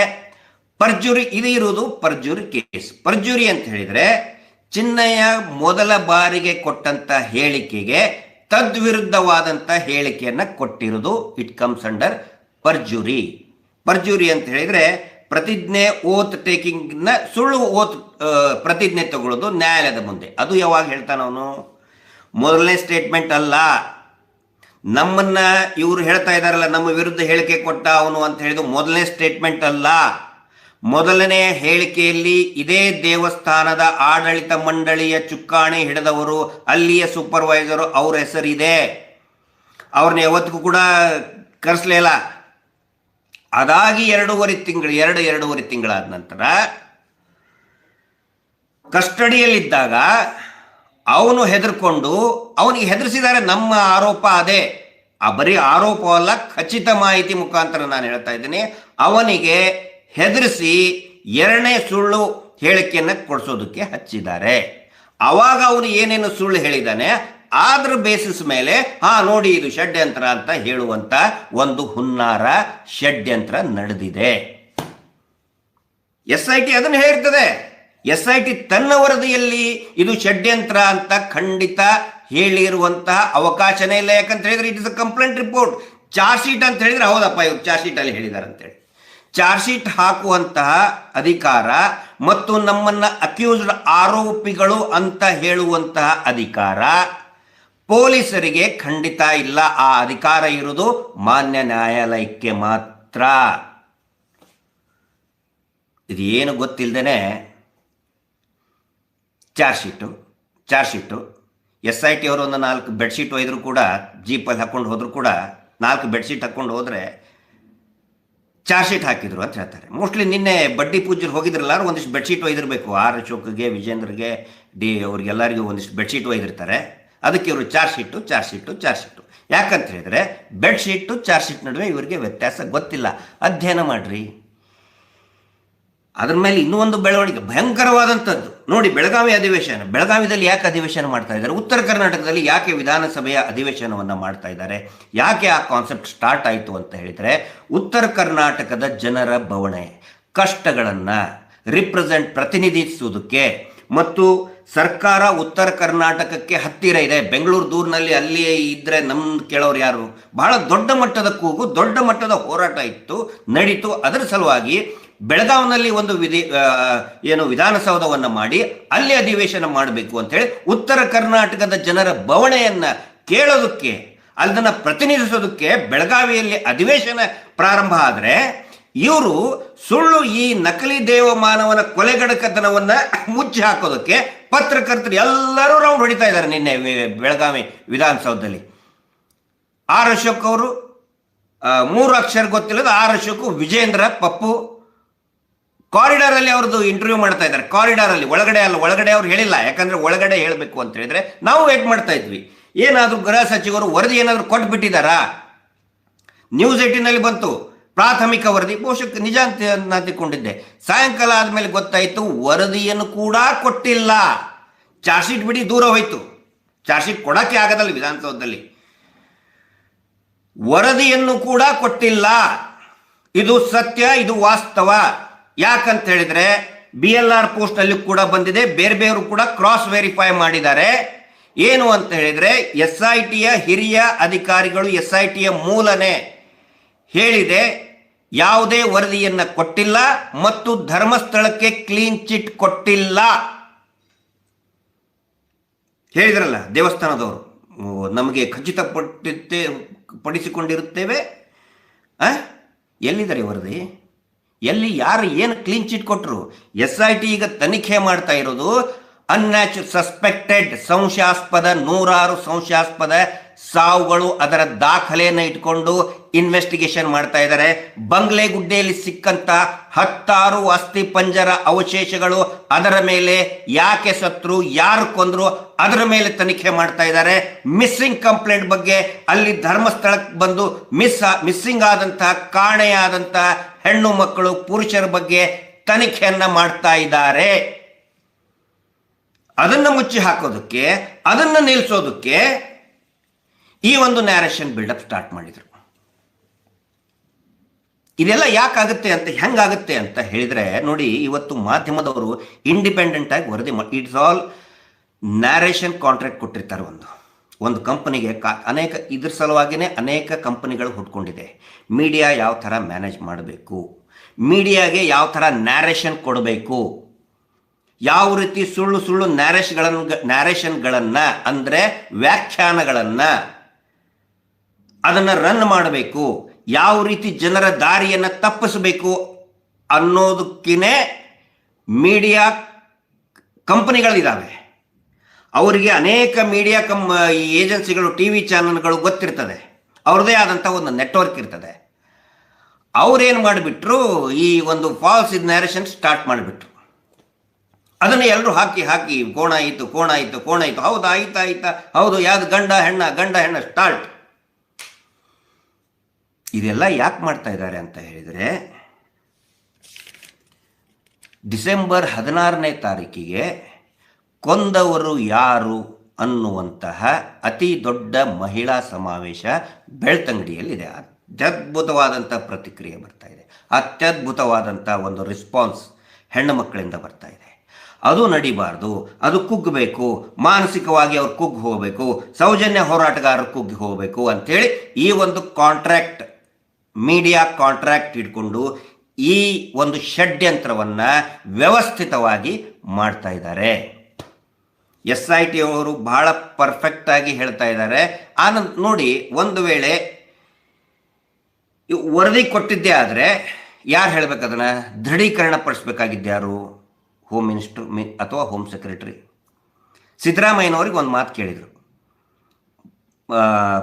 ಪರ್ಜುರಿ, ಇದು ಇರುವುದು ಪರ್ಜುರಿ ಕೇಸ್. ಪರ್ಜುರಿ ಅಂತ ಹೇಳಿದ್ರೆ, ಚಿನ್ನಯ್ಯ ಮೊದಲ ಬಾರಿಗೆ ಕೊಟ್ಟಂತ ಹೇಳಿಕೆಗೆ ತದ್ವಿರುದ್ಧವಾದಂತ ಹೇಳಿಕೆಯನ್ನು ಕೊಟ್ಟಿರುವುದು, it comes under perjury. Perjury ಅಂತ ಹೇಳಿದ್ರೆ ಪ್ರತಿಜ್ಞೆ ಓತ್ ಟೇಕಿಂಗ್ನ ಸುಳ್ಳು ಓತ್ ಪ್ರತಿಜ್ಞೆ ತಗೊಳ್ಳೋದು ನ್ಯಾಯಾಲಯದ ಮುಂದೆ. ಅದು ಯಾವಾಗ ಹೇಳ್ತಾನ ಅವನು? ಮೊದಲನೇ ಸ್ಟೇಟ್ಮೆಂಟ್ ಅಲ್ಲ. ನಮ್ಮನ್ನ ಇವರು ಹೇಳ್ತಾ ಇದಾರಲ್ಲ ನಮ್ಮ ವಿರುದ್ಧ ಹೇಳಿಕೆ ಕೊಟ್ಟ ಅವನು ಅಂತ ಹೇಳಿದು ಮೊದಲನೇ ಸ್ಟೇಟ್ಮೆಂಟ್ ಅಲ್ಲ. ಮೊದಲನೇ ಹೇಳಿಕೆಯಲ್ಲಿ ಇದೇ ದೇವಸ್ಥಾನದ ಆಡಳಿತ ಮಂಡಳಿಯ ಚುಕ್ಕಾಣಿ ಹಿಡಿದವರು, ಅಲ್ಲಿಯ ಸೂಪರ್ವೈಸರು ಅವ್ರ ಹೆಸರಿದೆ. ಅವ್ರನ್ನ ಯಾವತ್ತಿಗೂ ಕೂಡ ಕರೆಸ್ಲೇ ಇಲ್ಲ. ಅದಾಗಿ ಎರಡೂವರೆ ತಿಂಗಳು, ಎರಡು ಎರಡೂವರೆ ತಿಂಗಳಾದ ನಂತರ ಕಸ್ಟಡಿಯಲ್ಲಿದ್ದಾಗ ಅವನು ಹೆದರ್ಕೊಂಡು, ಅವನಿಗೆ ಹೆದರಿಸಿದ್ದಾರೆ, ನಮ್ಮ ಆರೋಪ ಅದೇ. ಆ ಬರೀ ಆರೋಪವಲ್ಲ, ಖಚಿತ ಮಾಹಿತಿ ಮುಖಾಂತರ ನಾನು ಹೇಳ್ತಾ ಇದ್ದೀನಿ. ಅವನಿಗೆ ಹೆದರಿಸಿ ಎರಡನೇ ಸುಳ್ಳು ಹೇಳಿಕೆಯನ್ನು ಕೊಡಿಸೋದಕ್ಕೆ ಹಚ್ಚಿದ್ದಾರೆ. ಅವಾಗ ಅವನು ಏನೇನು ಸುಳ್ಳು ಹೇಳಿದ್ದಾನೆ ಅದ್ರ ಬೇಸಿಸ್ ಮೇಲೆ, ಹಾ ನೋಡಿ ಇದು ಷಡ್ಯಂತ್ರ ಅಂತ ಹೇಳುವಂತ ಒಂದು ಹುನ್ನಾರ ಷಡ್ಯಂತ್ರ ನಡೆದಿದೆ. ಎಸ್ ಐ ಟಿ ಅದನ್ನು ಹೇಳ್ತದೆ. ಎಸ್ ಐ ಟಿ ತನ್ನ ವರದಿಯಲ್ಲಿ ಇದು ಷಡ್ಯಂತ್ರ ಅಂತ ಖಂಡಿತ ಹೇಳಿರುವಂತಹ ಅವಕಾಶನೇ ಇಲ್ಲ. ಯಾಕಂತ ಹೇಳಿದ್ರೆ it is a complaint report charge sheet ಅಂತ ಹೇಳಿದ್ರೆ ಹೌದಪ್ಪ, ಇವ್ರು ಚಾರ್ಜ್ ಶೀಟ್ ಅಲ್ಲಿ ಹೇಳಿದ್ದಾರೆ ಅಂತೇಳಿ ಚಾರ್ಜ್ ಶೀಟ್ ಹಾಕುವಂತಹ ಅಧಿಕಾರ ಮತ್ತು ನಮ್ಮನ್ನ ಅಕ್ಯೂಸ್ಡ್ ಆರೋಪಿಗಳು ಅಂತ ಹೇಳುವಂತಹ ಅಧಿಕಾರ ಪೊಲೀಸರಿಗೆ ಖಂಡಿತ ಇಲ್ಲ. ಆ ಅಧಿಕಾರ ಇರುವುದು ಮಾನ್ಯ ನ್ಯಾಯಾಲಯಕ್ಕೆ ಮಾತ್ರ. ಇದೇನು ಗೊತ್ತಿಲ್ಲದೇನೆ charge sheet charge sheet. S I T ಅವರು ಒಂದು ನಾಲ್ಕು ಬೆಡ್ಶೀಟ್ ಒಯ್ದರೂ ಕೂಡ, ಜೀಪಲ್ಲಿ ಹಾಕೊಂಡು ಹೋದರೂ ಕೂಡ, ನಾಲ್ಕು ಬೆಡ್ಶೀಟ್ ಹಾಕೊಂಡು ಹೋದರೆ ಚಾರ್ಜ್ ಶೀಟ್ ಹಾಕಿದ್ರು ಅಂತ ಹೇಳ್ತಾರೆ. ಮೋಸ್ಟ್ಲಿ ನಿನ್ನೆ ಬಡ್ಡಿ ಪೂಜೆಗೆ ಹೋಗಿದ್ರಲ್ಲ ಒಂದಿಷ್ಟು ಬೆಡ್ಶೀಟ್ ಒಯ್ದಿರಬೇಕು. ಆರ್ ಅಶೋಕ್ಗೆ, ವಿಜೇಂದ್ರಗೆ, ಡಿ ಅವ್ರಿಗೆಲ್ಲರಿಗೂ ಒಂದಿಷ್ಟು ಬೆಡ್ಶೀಟ್ ಒಯ್ದಿರ್ತಾರೆ. ಅದಕ್ಕೆ ಇವರು charge sheet charge sheet charge sheet. ಯಾಕಂತ ಹೇಳಿದ್ರೆ ಬೆಡ್ ಶೀಟು, ಚಾರ್ಜ್ ಶೀಟ್ ನಡುವೆ ಇವರಿಗೆ ವ್ಯತ್ಯಾಸ ಗೊತ್ತಿಲ್ಲ. ಅಧ್ಯಯನ ಮಾಡ್ರಿ. ಅದ್ರ ಮೇಲೆ ಇನ್ನೂ ಒಂದು ಬೆಳವಣಿಗೆ, ಭಯಂಕರವಾದಂಥದ್ದು. ನೋಡಿ, ಬೆಳಗಾವಿ ಅಧಿವೇಶನ, ಬೆಳಗಾವಿದಲ್ಲಿ ಯಾಕೆ ಅಧಿವೇಶನ ಮಾಡ್ತಾ ಇದ್ದಾರೆ? ಉತ್ತರ ಕರ್ನಾಟಕದಲ್ಲಿ ಯಾಕೆ ವಿಧಾನಸಭೆಯ ಅಧಿವೇಶನವನ್ನು ಮಾಡ್ತಾ ಇದ್ದಾರೆ? ಯಾಕೆ ಆ ಕಾನ್ಸೆಪ್ಟ್ ಸ್ಟಾರ್ಟ್ ಆಯಿತು ಅಂತ ಹೇಳಿದರೆ, ಉತ್ತರ ಕರ್ನಾಟಕದ ಜನರ ಬವಣೆ, ಕಷ್ಟಗಳನ್ನು ರಿಪ್ರೆಸೆಂಟ್, ಪ್ರತಿನಿಧಿಸುವುದಕ್ಕೆ ಮತ್ತು ಸರ್ಕಾರ ಉತ್ತರ ಕರ್ನಾಟಕಕ್ಕೆ ಹತ್ತಿರ ಇದೆ. ಬೆಂಗಳೂರು ದೂರಿನಲ್ಲಿ ಅಲ್ಲಿ ಇದ್ರೆ ನಮ್ ಕೇಳೋರು ಯಾರು? ಬಹಳ ದೊಡ್ಡ ಮಟ್ಟದ ಕೂಗು, ದೊಡ್ಡ ಮಟ್ಟದ ಹೋರಾಟ ಇತ್ತು, ನಡೀತು. ಅದರ ಸಲುವಾಗಿ ಬೆಳಗಾವಿನಲ್ಲಿ ಒಂದು ವಿಧಿ ಏನು ವಿಧಾನಸೌಧವನ್ನು ಮಾಡಿ, ಅಲ್ಲಿ ಅಧಿವೇಶನ ಮಾಡಬೇಕು ಅಂತೇಳಿ ಉತ್ತರ ಕರ್ನಾಟಕದ ಜನರ ಬವಣೆಯನ್ನ ಕೇಳೋದಕ್ಕೆ ಅದನ್ನ ಪ್ರತಿನಿಧಿಸೋದಕ್ಕೆ ಬೆಳಗಾವಿಯಲ್ಲಿ ಅಧಿವೇಶನ ಪ್ರಾರಂಭ ಆದರೆ ಇವರು ಸುಳ್ಳು ಈ ನಕಲಿ ದೇವಮಾನವನ ಕೊಲೆಗಡಕತನವನ್ನ ಮುಚ್ಚಿ ಹಾಕೋದಕ್ಕೆ ಪತ್ರಕರ್ತರು ಎಲ್ಲರೂ ರೌಂಡ್ ಹೊಡಿತಾ ಇದ್ದಾರೆ ನಿನ್ನೆ ಬೆಳಗಾವಿ ವಿಧಾನಸೌಧದಲ್ಲಿ. ಆರ್ ಅಶೋಕ್ ಅವರು ಮೂರು ಅಕ್ಷರ ಗೊತ್ತಿಲ್ಲದ ಆರ್ ಅಶೋಕ್, ವಿಜೇಂದ್ರ, ಪಪ್ಪು ಕಾರಿಡಾರ್ ಅಲ್ಲಿ ಅವ್ರದ್ದು ಇಂಟರ್ವ್ಯೂ ಮಾಡ್ತಾ ಇದ್ದಾರೆ. ಕಾರಿಡಾರ್ ಅಲ್ಲಿ ಒಳಗಡೆ ಅಲ್ಲ, ಒಳಗಡೆ ಅವ್ರು ಹೇಳಿಲ್ಲ. ಯಾಕಂದ್ರೆ ಒಳಗಡೆ ಹೇಳಬೇಕು ಅಂತ ಹೇಳಿದ್ರೆ ನಾವು ವೇಟ್ ಮಾಡ್ತಾ ಇದ್ವಿ. ಏನಾದರೂ ಗೃಹ ಸಚಿವರು ವರದಿ ಏನಾದರೂ ಕೊಟ್ಬಿಟ್ಟಿದ್ದಾರಾ? ನ್ಯೂಸ್ ಏಟಿನಲ್ಲಿ ಬಂತು. ಪ್ರಾಥಮಿಕ ವರದಿ ಬಹುಶಃ ನಿಜ ಅಂತ ತಿಳ್ಕೊಂಡಿದ್ದೆ ಸಾಯಂಕಾಲ ಆದಮೇಲೆ ಗೊತ್ತಾಯಿತು, ವರದಿಯನ್ನು ಕೂಡ ಕೊಟ್ಟಿಲ್ಲ. ಚಾರ್ಜ್ ಶೀಟ್ ಬಿಡಿ, ದೂರ ಹೋಯ್ತು. ಚಾರ್ಜ್ ಶೀಟ್ ಕೊಡಕ್ಕೆ ಆಗದಲ್ಲ ವಿಧಾನಸೌಧದಲ್ಲಿ. ವರದಿಯನ್ನು ಕೂಡ ಕೊಟ್ಟಿಲ್ಲ. ಇದು ಸತ್ಯ, ಇದು ವಾಸ್ತವ. ಯಾಕಂತ ಹೇಳಿದ್ರೆ, ಬಿ ಎಲ್ ಆರ್ ಪೋಸ್ಟ್ ಅಲ್ಲಿ ಕೂಡ ಬಂದಿದೆ, ಬೇರೆ ಬೇರೆಯವರು ಕೂಡ ಕ್ರಾಸ್ ವೆರಿಫೈ ಮಾಡಿದ್ದಾರೆ. ಏನು ಅಂತ ಹೇಳಿದ್ರೆ, ಎಸ್ ಐ ಟಿಯ ಹಿರಿಯ ಅಧಿಕಾರಿಗಳು, ಎಸ್ ಐ ಟಿಯ ಮೂಲನೇ ಹೇಳಿದೆ, ಯಾವುದೇ ವರದಿಯನ್ನ ಕೊಟ್ಟಿಲ್ಲ ಮತ್ತು ಧರ್ಮಸ್ಥಳಕ್ಕೆ ಕ್ಲೀನ್ ಚಿಟ್ ಕೊಟ್ಟಿಲ್ಲ. ಹೇಳಿದ್ರಲ್ಲ, ದೇವಸ್ಥಾನದವರು, ನಮಗೆ ನಮಗೆ ಖಚಿತಪಟ್ಟಿದ್ದೇ ಪಡಿಸಿಕೊಂಡಿರುತ್ತೇವೆ? ಎಲ್ಲಿದ್ದಾರೆ ವರದಿ? ಎಲ್ಲಿ ಯಾರು ಏನು ಕ್ಲೀನ್ ಚಿಟ್ ಕೊಟ್ಟರು ಎಸ್ ಐ ಟಿ ಈಗ ತನಿಖೆ ಮಾಡ್ತಾ ಇರೋದು ಅನ್ಯಾಚು ಸಸ್ಪೆಕ್ಟೆಡ್ ಸಂಶಯಾಸ್ಪದ, ನೂರಾರು ಸಂಶಯಾಸ್ಪದ ಸಾವುಗಳು ಅದರ ದಾಖಲೆಯನ್ನು ಇಟ್ಕೊಂಡು ಇನ್ವೆಸ್ಟಿಗೇಷನ್ ಮಾಡ್ತಾ ಇದ್ದಾರೆ. ಬಂಗ್ಲೆಗುಡ್ಡೆಯಲ್ಲಿ ಸಿಕ್ಕಂತ ಹತ್ತಾರು ಅಸ್ಥಿ ಪಂಜರ ಅವಶೇಷಗಳು ಅದರ ಮೇಲೆ ಯಾಕೆ ಸತ್ರು, ಯಾರು ಕೊಂದ್ರು ಅದರ ಮೇಲೆ ತನಿಖೆ ಮಾಡ್ತಾ ಇದ್ದಾರೆ. ಮಿಸ್ಸಿಂಗ್ ಕಂಪ್ಲೇಂಟ್ ಬಗ್ಗೆ ಅಲ್ಲಿ ಧರ್ಮಸ್ಥಳಕ್ಕೆ ಬಂದು ಮಿಸ್ ಮಿಸ್ಸಿಂಗ್ ಆದಂತಹ ಕಾಣೆಯಾದಂತಹ ಹೆಣ್ಣು ಮಕ್ಕಳು ಪುರುಷರ ಬಗ್ಗೆ ತನಿಖೆಯನ್ನ ಮಾಡ್ತಾ ಇದ್ದಾರೆ. ಅದನ್ನ ಮುಚ್ಚಿ ಹಾಕೋದಕ್ಕೆ, ಅದನ್ನ ನಿಲ್ಲಿಸೋದಕ್ಕೆ ಈ ಒಂದು ನ್ಯಾರೇಷನ್ ಬಿಲ್ಡಪ್ ಸ್ಟಾರ್ಟ್ ಮಾಡಿದ್ರು. ಇದೆಲ್ಲ ಯಾಕಾಗುತ್ತೆ ಅಂತ, ಹೆಂಗಾಗುತ್ತೆ ಅಂತ ಹೇಳಿದ್ರೆ, ನೋಡಿ, ಇವತ್ತು ಮಾಧ್ಯಮದವರು ಇಂಡಿಪೆಂಡೆಂಟ್ ಆಗಿ ವರದಿ ಮಾಡಿ ಇಟ್ಸ್ ಆಲ್ ನ್ಯಾರೇಷನ್ ಕಾಂಟ್ರಾಕ್ಟ್ ಕೊಟ್ಟಿರ್ತಾರೆ ಒಂದು. ಒಂದು ಕಂಪನಿಗೆ ಅನೇಕ, ಇದ್ರ ಸಲುವಾಗಿನೇ ಅನೇಕ ಕಂಪನಿಗಳು ಹುಟ್ಕೊಂಡಿದೆ ಮೀಡಿಯಾ ಯಾವ ಥರ ಮ್ಯಾನೇಜ್ ಮಾಡಬೇಕು? ಮೀಡಿಯಾಗೆ ಯಾವ ಥರ ನ್ಯಾರೇಷನ್ ಕೊಡಬೇಕು? ಯಾವ ರೀತಿ ಸುಳ್ಳು ಸುಳ್ಳು ನ್ಯಾರೇಶ್ಗಳನ್ನು ನ್ಯಾರೇಷನ್ಗಳನ್ನು ಅಂದರೆ ವ್ಯಾಖ್ಯಾನಗಳನ್ನು ಅದನ್ನು ರನ್ ಮಾಡಬೇಕು. ಯಾವ ರೀತಿ ಜನರ ದಾರಿಯನ್ನು ತಪ್ಪಿಸಬೇಕು ಅನ್ನೋದಕ್ಕೇ ಮೀಡಿಯಾ ಕಂಪನಿಗಳಿದ್ದಾವೆ ಅವರಿಗೆ ಅನೇಕ ಮೀಡಿಯಾ ಕಂ ಈ ಏಜೆನ್ಸಿಗಳು ಟಿ ವಿ ಚಾನಲ್ಗಳು ಗೊತ್ತಿರ್ತದೆ. ಅವ್ರದ್ದೇ ಆದಂಥ ಒಂದು ನೆಟ್ವರ್ಕ್ ಇರ್ತದೆ. ಅವ್ರೇನು ಮಾಡಿಬಿಟ್ರು, ಈ ಒಂದು ಫಾಲ್ಸ್ ಇದು ನ್ಯಾರೇಷನ್ ಸ್ಟಾರ್ಟ್ ಮಾಡಿಬಿಟ್ರು. ಅದನ್ನು ಎಲ್ಲರೂ ಹಾಕಿ ಹಾಕಿ, ಕೋಣ ಆಯಿತು ಕೋಣ ಆಯಿತು ಕೋಣ ಆಯಿತು, ಹೌದು, ಆಯ್ತಾ ಆಯ್ತಾ, ಹೌದು, ಯಾವ್ದು ಗಂಡ, ಹೆಣ್ಣ ಗಂಡ, ಹೆಣ್ಣ ಸ್ಟಾರ್ಟ್ ಇದೆಲ್ಲ ಯಾಕೆ ಮಾಡ್ತಾ ಇದ್ದಾರೆ ಅಂತ ಹೇಳಿದರೆ, ಡಿಸೆಂಬರ್ ಹದಿನಾರನೇ ತಾರೀಕಿಗೆ ಕೊಂದವರು ಯಾರು ಅನ್ನುವಂತಹ ಅತಿ ದೊಡ್ಡ ಮಹಿಳಾ ಸಮಾವೇಶ ಬೆಳ್ತಂಗಡಿಯಲ್ಲಿದೆ. ಅತ್ಯದ್ಭುತವಾದಂಥ ಪ್ರತಿಕ್ರಿಯೆ ಬರ್ತಾ ಇದೆ. ಅತ್ಯದ್ಭುತವಾದಂಥ ಒಂದು ರಿಸ್ಪಾನ್ಸ್ ಹೆಣ್ಣು ಮಕ್ಕಳಿಂದ ಬರ್ತಾ ಇದೆ. ಅದು ನಡಿಬಾರ್ದು, ಅದು ಕುಗ್ಗಬೇಕು, ಮಾನಸಿಕವಾಗಿ ಅವ್ರು ಕುಗ್ಗಿ ಹೋಗಬೇಕು, ಸೌಜನ್ಯ ಹೋರಾಟಗಾರರು ಕುಗ್ಗಿ ಹೋಗಬೇಕು ಅಂಥೇಳಿ ಈ ಒಂದು ಕಾಂಟ್ರಾಕ್ಟ್ ಮೀಡಿಯಾ ಕಾಂಟ್ರಾಕ್ಟ್ ಇಟ್ಕೊಂಡು ಈ ಒಂದು ಷಡ್ಯಂತ್ರವನ್ನು ವ್ಯವಸ್ಥಿತವಾಗಿ ಮಾಡ್ತಾ ಇದ್ದಾರೆ. ಎಸ್ ಐ ಟಿ ಅವರು ಬಹಳ ಪರ್ಫೆಕ್ಟ್ ಆಗಿ ಹೇಳ್ತಾ ಇದ್ದಾರೆ. ಆನಂದ್, ನೋಡಿ, ಒಂದು ವೇಳೆ ವರದಿ ಕೊಟ್ಟಿದ್ದೇ ಆದರೆ ಯಾರು ಹೇಳ್ಬೇಕು ಅದನ್ನು? ದೃಢೀಕರಣ ಪಡಿಸ್ಬೇಕಾಗಿದ್ದು ಯಾರು ಹೋಮ್ ಮಿನಿಸ್ಟರ್ ಅಥವಾ ಹೋಮ್ ಸೆಕ್ರೆಟರಿ ಸಿದ್ದರಾಮಯ್ಯನವ್ರಿಗೆ ಒಂದು ಮಾತು ಕೇಳಿದರು.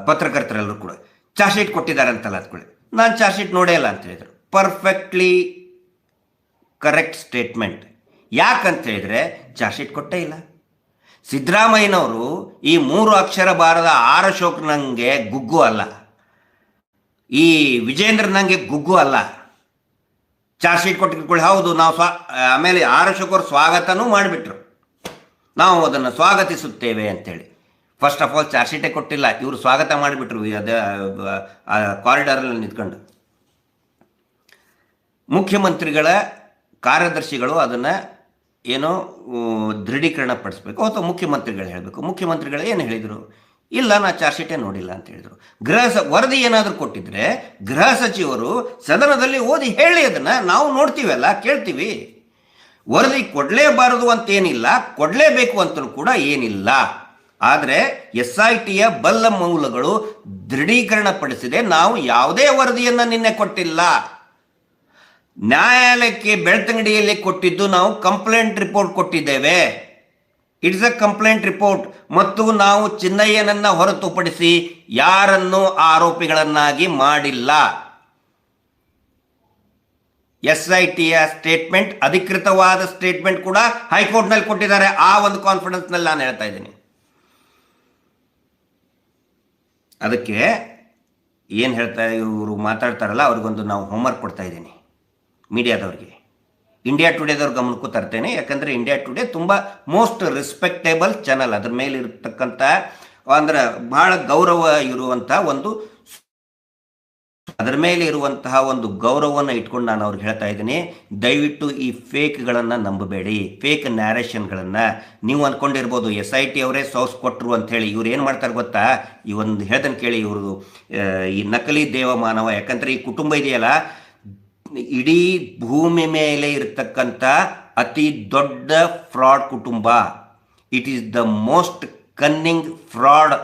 ಪತ್ರಕರ್ತರೆಲ್ಲರೂ ಕೂಡ. ಚಾರ್ಜ್ ಶೀಟ್ ಕೊಟ್ಟಿದ್ದಾರೆ ಅಂತಲ್ಲ ಅಂದ್ಕೊಳ್ಳಿ ನಾನು ಚಾರ್ಜ್ ಶೀಟ್ ನೋಡೇ ಇಲ್ಲ ಅಂತ ಹೇಳಿದರು. ಪರ್ಫೆಕ್ಟ್ಲಿ ಕರೆಕ್ಟ್ ಸ್ಟೇಟ್ಮೆಂಟ್ ಯಾಕಂತ ಹೇಳಿದ್ರೆ ಚಾರ್ಜ್ ಶೀಟ್ ಕೊಟ್ಟೇ ಇಲ್ಲ. ಸಿದ್ದರಾಮಯ್ಯನವರು ಈ ಮೂರು ಅಕ್ಷರ ಬಾರದ ಆರ ಶೋಕ್ ನಂಗೆ ಗುಗ್ಗು ಅಲ್ಲ. ಈ ವಿಜೇಂದ್ರ ನಂಗೆ ಗುಗ್ಗು ಅಲ್ಲ. ಚಾರ್ಜ್ ಶೀಟ್ ಕೊಟ್ಟಿರ್ಕೊಳ್ಳಿ ಹೌದು, ನಾವು ಸ್ವಾ, ಆಮೇಲೆ ಆರ ಶೋಕರು ಸ್ವಾಗತನೂ ಮಾಡಿಬಿಟ್ರು. ನಾವು ಅದನ್ನು ಸ್ವಾಗತಿಸುತ್ತೇವೆ ಅಂತೇಳಿ. ಫಸ್ಟ್ ಆಫ್ ಆಲ್ ಚಾರ್ಜ್ ಶೀಟೇ ಕೊಟ್ಟಿಲ್ಲ. ಇವರು ಸ್ವಾಗತ ಮಾಡಿಬಿಟ್ರು ಅದ ಕಾರಿಡಾರಲ್ಲಿ ನಿಂತ್ಕೊಂಡು. ಮುಖ್ಯಮಂತ್ರಿಗಳ ಕಾರ್ಯದರ್ಶಿಗಳು ಅದನ್ನು ಏನೋ ದೃಢೀಕರಣ ಪಡಿಸ್ಬೇಕು. ಅಥವಾ ಮುಖ್ಯಮಂತ್ರಿಗಳು ಹೇಳಬೇಕು. ಮುಖ್ಯಮಂತ್ರಿಗಳು ಏನು ಹೇಳಿದರು? ಇಲ್ಲ, ನಾ ಚಾರ್ಜ್ ಶೀಟೇ ನೋಡಿಲ್ಲ ಅಂತ ಹೇಳಿದರು. ಗೃಹ ಸ, ವರದಿ ಏನಾದರೂ ಕೊಟ್ಟಿದ್ರೆ ಗೃಹ ಸಚಿವರು ಸದನದಲ್ಲಿ ಓದಿ ಹೇಳಿ ಅದನ್ನು ನಾವು ನೋಡ್ತೀವಲ್ಲ ಕೇಳ್ತೀವಿ. ವರದಿ ಕೊಡಲೇಬಾರದು ಅಂತೇನಿಲ್ಲ, ಕೊಡಲೇಬೇಕು ಅಂತಲೂ ಕೂಡ ಏನಿಲ್ಲ. ಆದರೆ ಎಸ್ ಐ ಟಿಯ ಬಲ್ಲ ಮೂಲಗಳು ದೃಢೀಕರಣ ಪಡಿಸಿದೆ ನಾವು ಯಾವುದೇ ವರದಿಯನ್ನು ನಿನ್ನೆ ಕೊಟ್ಟಿಲ್ಲ. ನ್ಯಾಯಾಲಯಕ್ಕೆ ಬೆಳ್ತಂಗಡಿಯಲ್ಲಿ ಕೊಟ್ಟಿದ್ದು ನಾವು ಕಂಪ್ಲೇಂಟ್ ರಿಪೋರ್ಟ್ ಕೊಟ್ಟಿದ್ದೇವೆ. ಇಟ್ಸ್ ಅ ಕಂಪ್ಲೇಂಟ್ ರಿಪೋರ್ಟ್ ಮತ್ತು ನಾವು ಚಿನ್ನಯ್ಯನನ್ನ ಹೊರತುಪಡಿಸಿ ಯಾರನ್ನು ಆರೋಪಿಗಳನ್ನಾಗಿ ಮಾಡಿಲ್ಲ. ಎಸ್ ಐ ಟಿಯ ಸ್ಟೇಟ್ಮೆಂಟ್ ಅಧಿಕೃತವಾದ ಸ್ಟೇಟ್ಮೆಂಟ್ ಕೂಡ ಹೈಕೋರ್ಟ್ನಲ್ಲಿ ಕೊಟ್ಟಿದ್ದಾರೆ. ಆ ಒಂದು ಕಾನ್ಫಿಡೆನ್ಸ್ನಲ್ಲಿ ನಾನು ಹೇಳ್ತಾ ಇದ್ದೀನಿ. ಅದಕ್ಕೆ ಏನು ಹೇಳ್ತಾ ಇವರು ಮಾತಾಡ್ತಾರಲ್ಲ, ಅವ್ರಿಗೊಂದು ನಾವು ಹೋಮ್ವರ್ಕ್ ಕೊಡ್ತಾ ಇದ್ದೀನಿ, ಮೀಡಿಯಾದವ್ರಿಗೆ. ಇಂಡಿಯಾ ಟುಡೇದವ್ರ ಗಮನಕ್ಕೂ ತರ್ತೇನೆ, ಯಾಕಂದರೆ ಇಂಡಿಯಾ ಟುಡೇ ತುಂಬ ಮೋಸ್ಟ್ ರೆಸ್ಪೆಕ್ಟೇಬಲ್ ಚಾನಲ್ ಅದ್ರ ಮೇಲೆ ಇರತಕ್ಕಂಥ ಅಂದ್ರೆ ಭಾಳ ಗೌರವ ಇರುವಂಥ ಒಂದು ಅದರ ಮೇಲೆ ಇರುವಂತಹ ಒಂದು ಗೌರವವನ್ನು ಇಟ್ಕೊಂಡು ನಾನು ಅವ್ರಿಗೆ ಹೇಳ್ತಾ ಇದ್ದೀನಿ, ದಯವಿಟ್ಟು ಈ ಫೇಕ್ಗಳನ್ನು ನಂಬಬೇಡಿ ಫೇಕ್ ನ್ಯಾರೇಷನ್ಗಳನ್ನು ನೀವು ಅಂದ್ಕೊಂಡಿರ್ಬೋದು ಎಸ್ ಐ ಟಿ ಅವರೇ ಸೌಸ್ ಕೊಟ್ಟರು ಅಂಥೇಳಿ ಇವ್ರು ಏನು ಮಾಡ್ತಾರೆ ಗೊತ್ತಾ? ಈ ಒಂದು ಹೇಳ್ದನ್ ಕೇಳಿ ಇವರು ಈ ನಕಲಿ ದೇವಮಾನವ, ಯಾಕಂದರೆ ಈ ಕುಟುಂಬ ಇದೆಯಲ್ಲ, ಇಡೀ ಭೂಮಿ ಮೇಲೆ ಇರತಕ್ಕಂಥ ಅತಿ ದೊಡ್ಡ ಫ್ರಾಡ್ ಕುಟುಂಬ. It is the most cunning fraud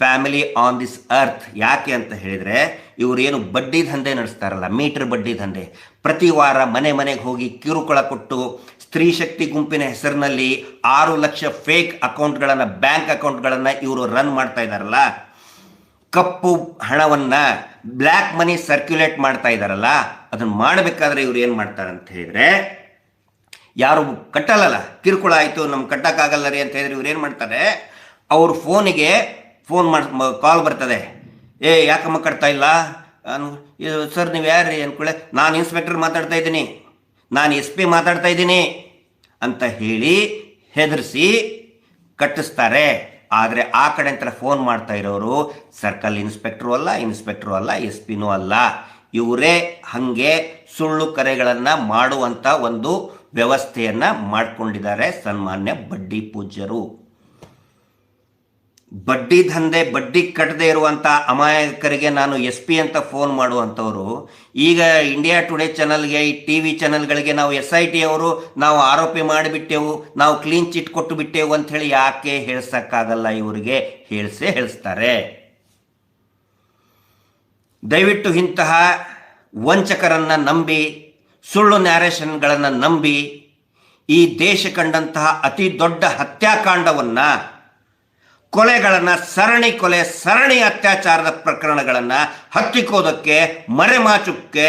family on this earth ಯಾಕೆ ಅಂತ ಹೇಳಿದರೆ ಇವರೇನು ಬಡ್ಡಿ ದಂಧೆ ನಡೆಸ್ತಾರಲ್ಲ, ಮೀಟರ್ ಬಡ್ಡಿ ದಂಧೆ. ಪ್ರತಿ ವಾರ ಮನೆ ಮನೆಗೆ ಹೋಗಿ ಕಿರುಕುಳ ಕೊಟ್ಟು ಸ್ತ್ರೀ ಶಕ್ತಿ ಗುಂಪಿನ ಹೆಸರಿನಲ್ಲಿ ಆರು ಲಕ್ಷ ಫೇಕ್ ಅಕೌಂಟ್ಗಳನ್ನು ಬ್ಯಾಂಕ್ ಅಕೌಂಟ್ಗಳನ್ನು ಇವರು ರನ್ ಮಾಡ್ತಾ ಇದ್ದಾರಲ್ಲ ಕಪ್ಪು ಹಣವನ್ನು ಬ್ಲ್ಯಾಕ್ ಮನಿ ಸರ್ಕ್ಯುಲೇಟ್ ಮಾಡ್ತಾ ಇದ್ದಾರಲ್ಲ ಅದನ್ನು ಮಾಡಬೇಕಾದ್ರೆ ಇವ್ರು ಏನು ಮಾಡ್ತಾರೆ ಅಂತ ಹೇಳಿದರೆ, ಯಾರು ಕಟ್ಟಲ್ಲ ಕಿರುಕುಳ ಆಯಿತು, ನಮ್ಗೆ ಕಟ್ಟೋಕ್ಕಾಗಲ್ಲ ರೀ ಅಂತ ಹೇಳಿದ್ರೆ ಇವ್ರು ಏನು ಮಾಡ್ತಾರೆ, ಅವ್ರ ಫೋನಿಗೆ ಫೋನ್ ಮಾಡಿ ಕಾಲ್ ಬರ್ತದೆ. ಏ, ಯಾಕಮ್ಮ ಕಟ್ತಾ ಇಲ್ಲ? ಸರ್, ನೀವು ಯಾರು ರೀ ಅಂದ್ಕೊಳ್ಳೆ ನಾನು ಇನ್ಸ್ಪೆಕ್ಟರ್ ಮಾತಾಡ್ತಾ ಇದ್ದೀನಿ. ನಾನು ಎಸ್ ಪಿ ಮಾತಾಡ್ತಾ ಇದ್ದೀನಿ ಅಂತ ಹೇಳಿ ಹೆದರಿಸಿ ಕಟ್ಟಿಸ್ತಾರೆ. ಆದರೆ ಆ ಕಡೆ ಅಂತ ಫೋನ್ ಮಾಡ್ತಾ ಇರೋರು ಸರ್ಕಲ್ ಇನ್ಸ್ಪೆಕ್ಟ್ರು ಅಲ್ಲ ಇನ್ಸ್ಪೆಕ್ಟ್ರು ಅಲ್ಲ, ಎಸ್ ಪಿನೂ ಅಲ್ಲ. ಇವರೇ ಹಾಗೆ ಸುಳ್ಳು ಕರೆಗಳನ್ನು ಮಾಡುವಂಥ ಒಂದು ವ್ಯವಸ್ಥೆಯನ್ನು ಮಾಡಿಕೊಂಡಿದ್ದಾರೆ ಸನ್ಮಾನ್ಯ ಬಡ್ಡಿ ಪೂಜ್ಯರು. ಬಡ್ಡಿ ದಂಧೆ, ಬಡ್ಡಿ ಕಟ್ಟದೇ ಇರುವಂಥ ಅಮಾಯಕರಿಗೆ ನಾನು ಎಸ್ ಪಿ ಅಂತ ಫೋನ್ ಮಾಡುವಂಥವ್ರು, ಈಗ ಇಂಡಿಯಾ ಟುಡೇ ಚಾನಲ್ಗೆ ಈ ಟಿ ವಿ ಚಾನಲ್ಗಳಿಗೆ ನಾವು ಎಸ್ ಐ ಟಿ ಅವರು ನಾವು ಆರೋಪಿ ಮಾಡಿಬಿಟ್ಟೆವು, ನಾವು ಕ್ಲೀನ್ ಚಿಟ್ ಕೊಟ್ಟು ಬಿಟ್ಟೆವು ಅಂಥೇಳಿ ಯಾಕೆ ಹೇಳ್ಸೋಕ್ಕಾಗಲ್ಲ ಇವರಿಗೆ? ಹೇಳಿಸೇ ಹೇಳಿಸ್ತಾರೆ. ದಯವಿಟ್ಟು ಇಂತಹ ವಂಚಕರನ್ನು ನಂಬಿ, ಸುಳ್ಳು ನ್ಯಾರೇಷನ್ಗಳನ್ನು ನಂಬಿ, ಈ ದೇಶ ಕಂಡಂತಹ ಅತಿ ದೊಡ್ಡ ಹತ್ಯಾಕಾಂಡವನ್ನು ಕೊಲೆಗಳನ್ನು, ಸರಣಿ ಕೊಲೆ, ಸರಣಿ ಅತ್ಯಾಚಾರದ ಪ್ರಕರಣಗಳನ್ನು ಹತ್ತಿಕ್ಕೋದಕ್ಕೆ, ಮರೆಮಾಚುಕ್ಕೆ,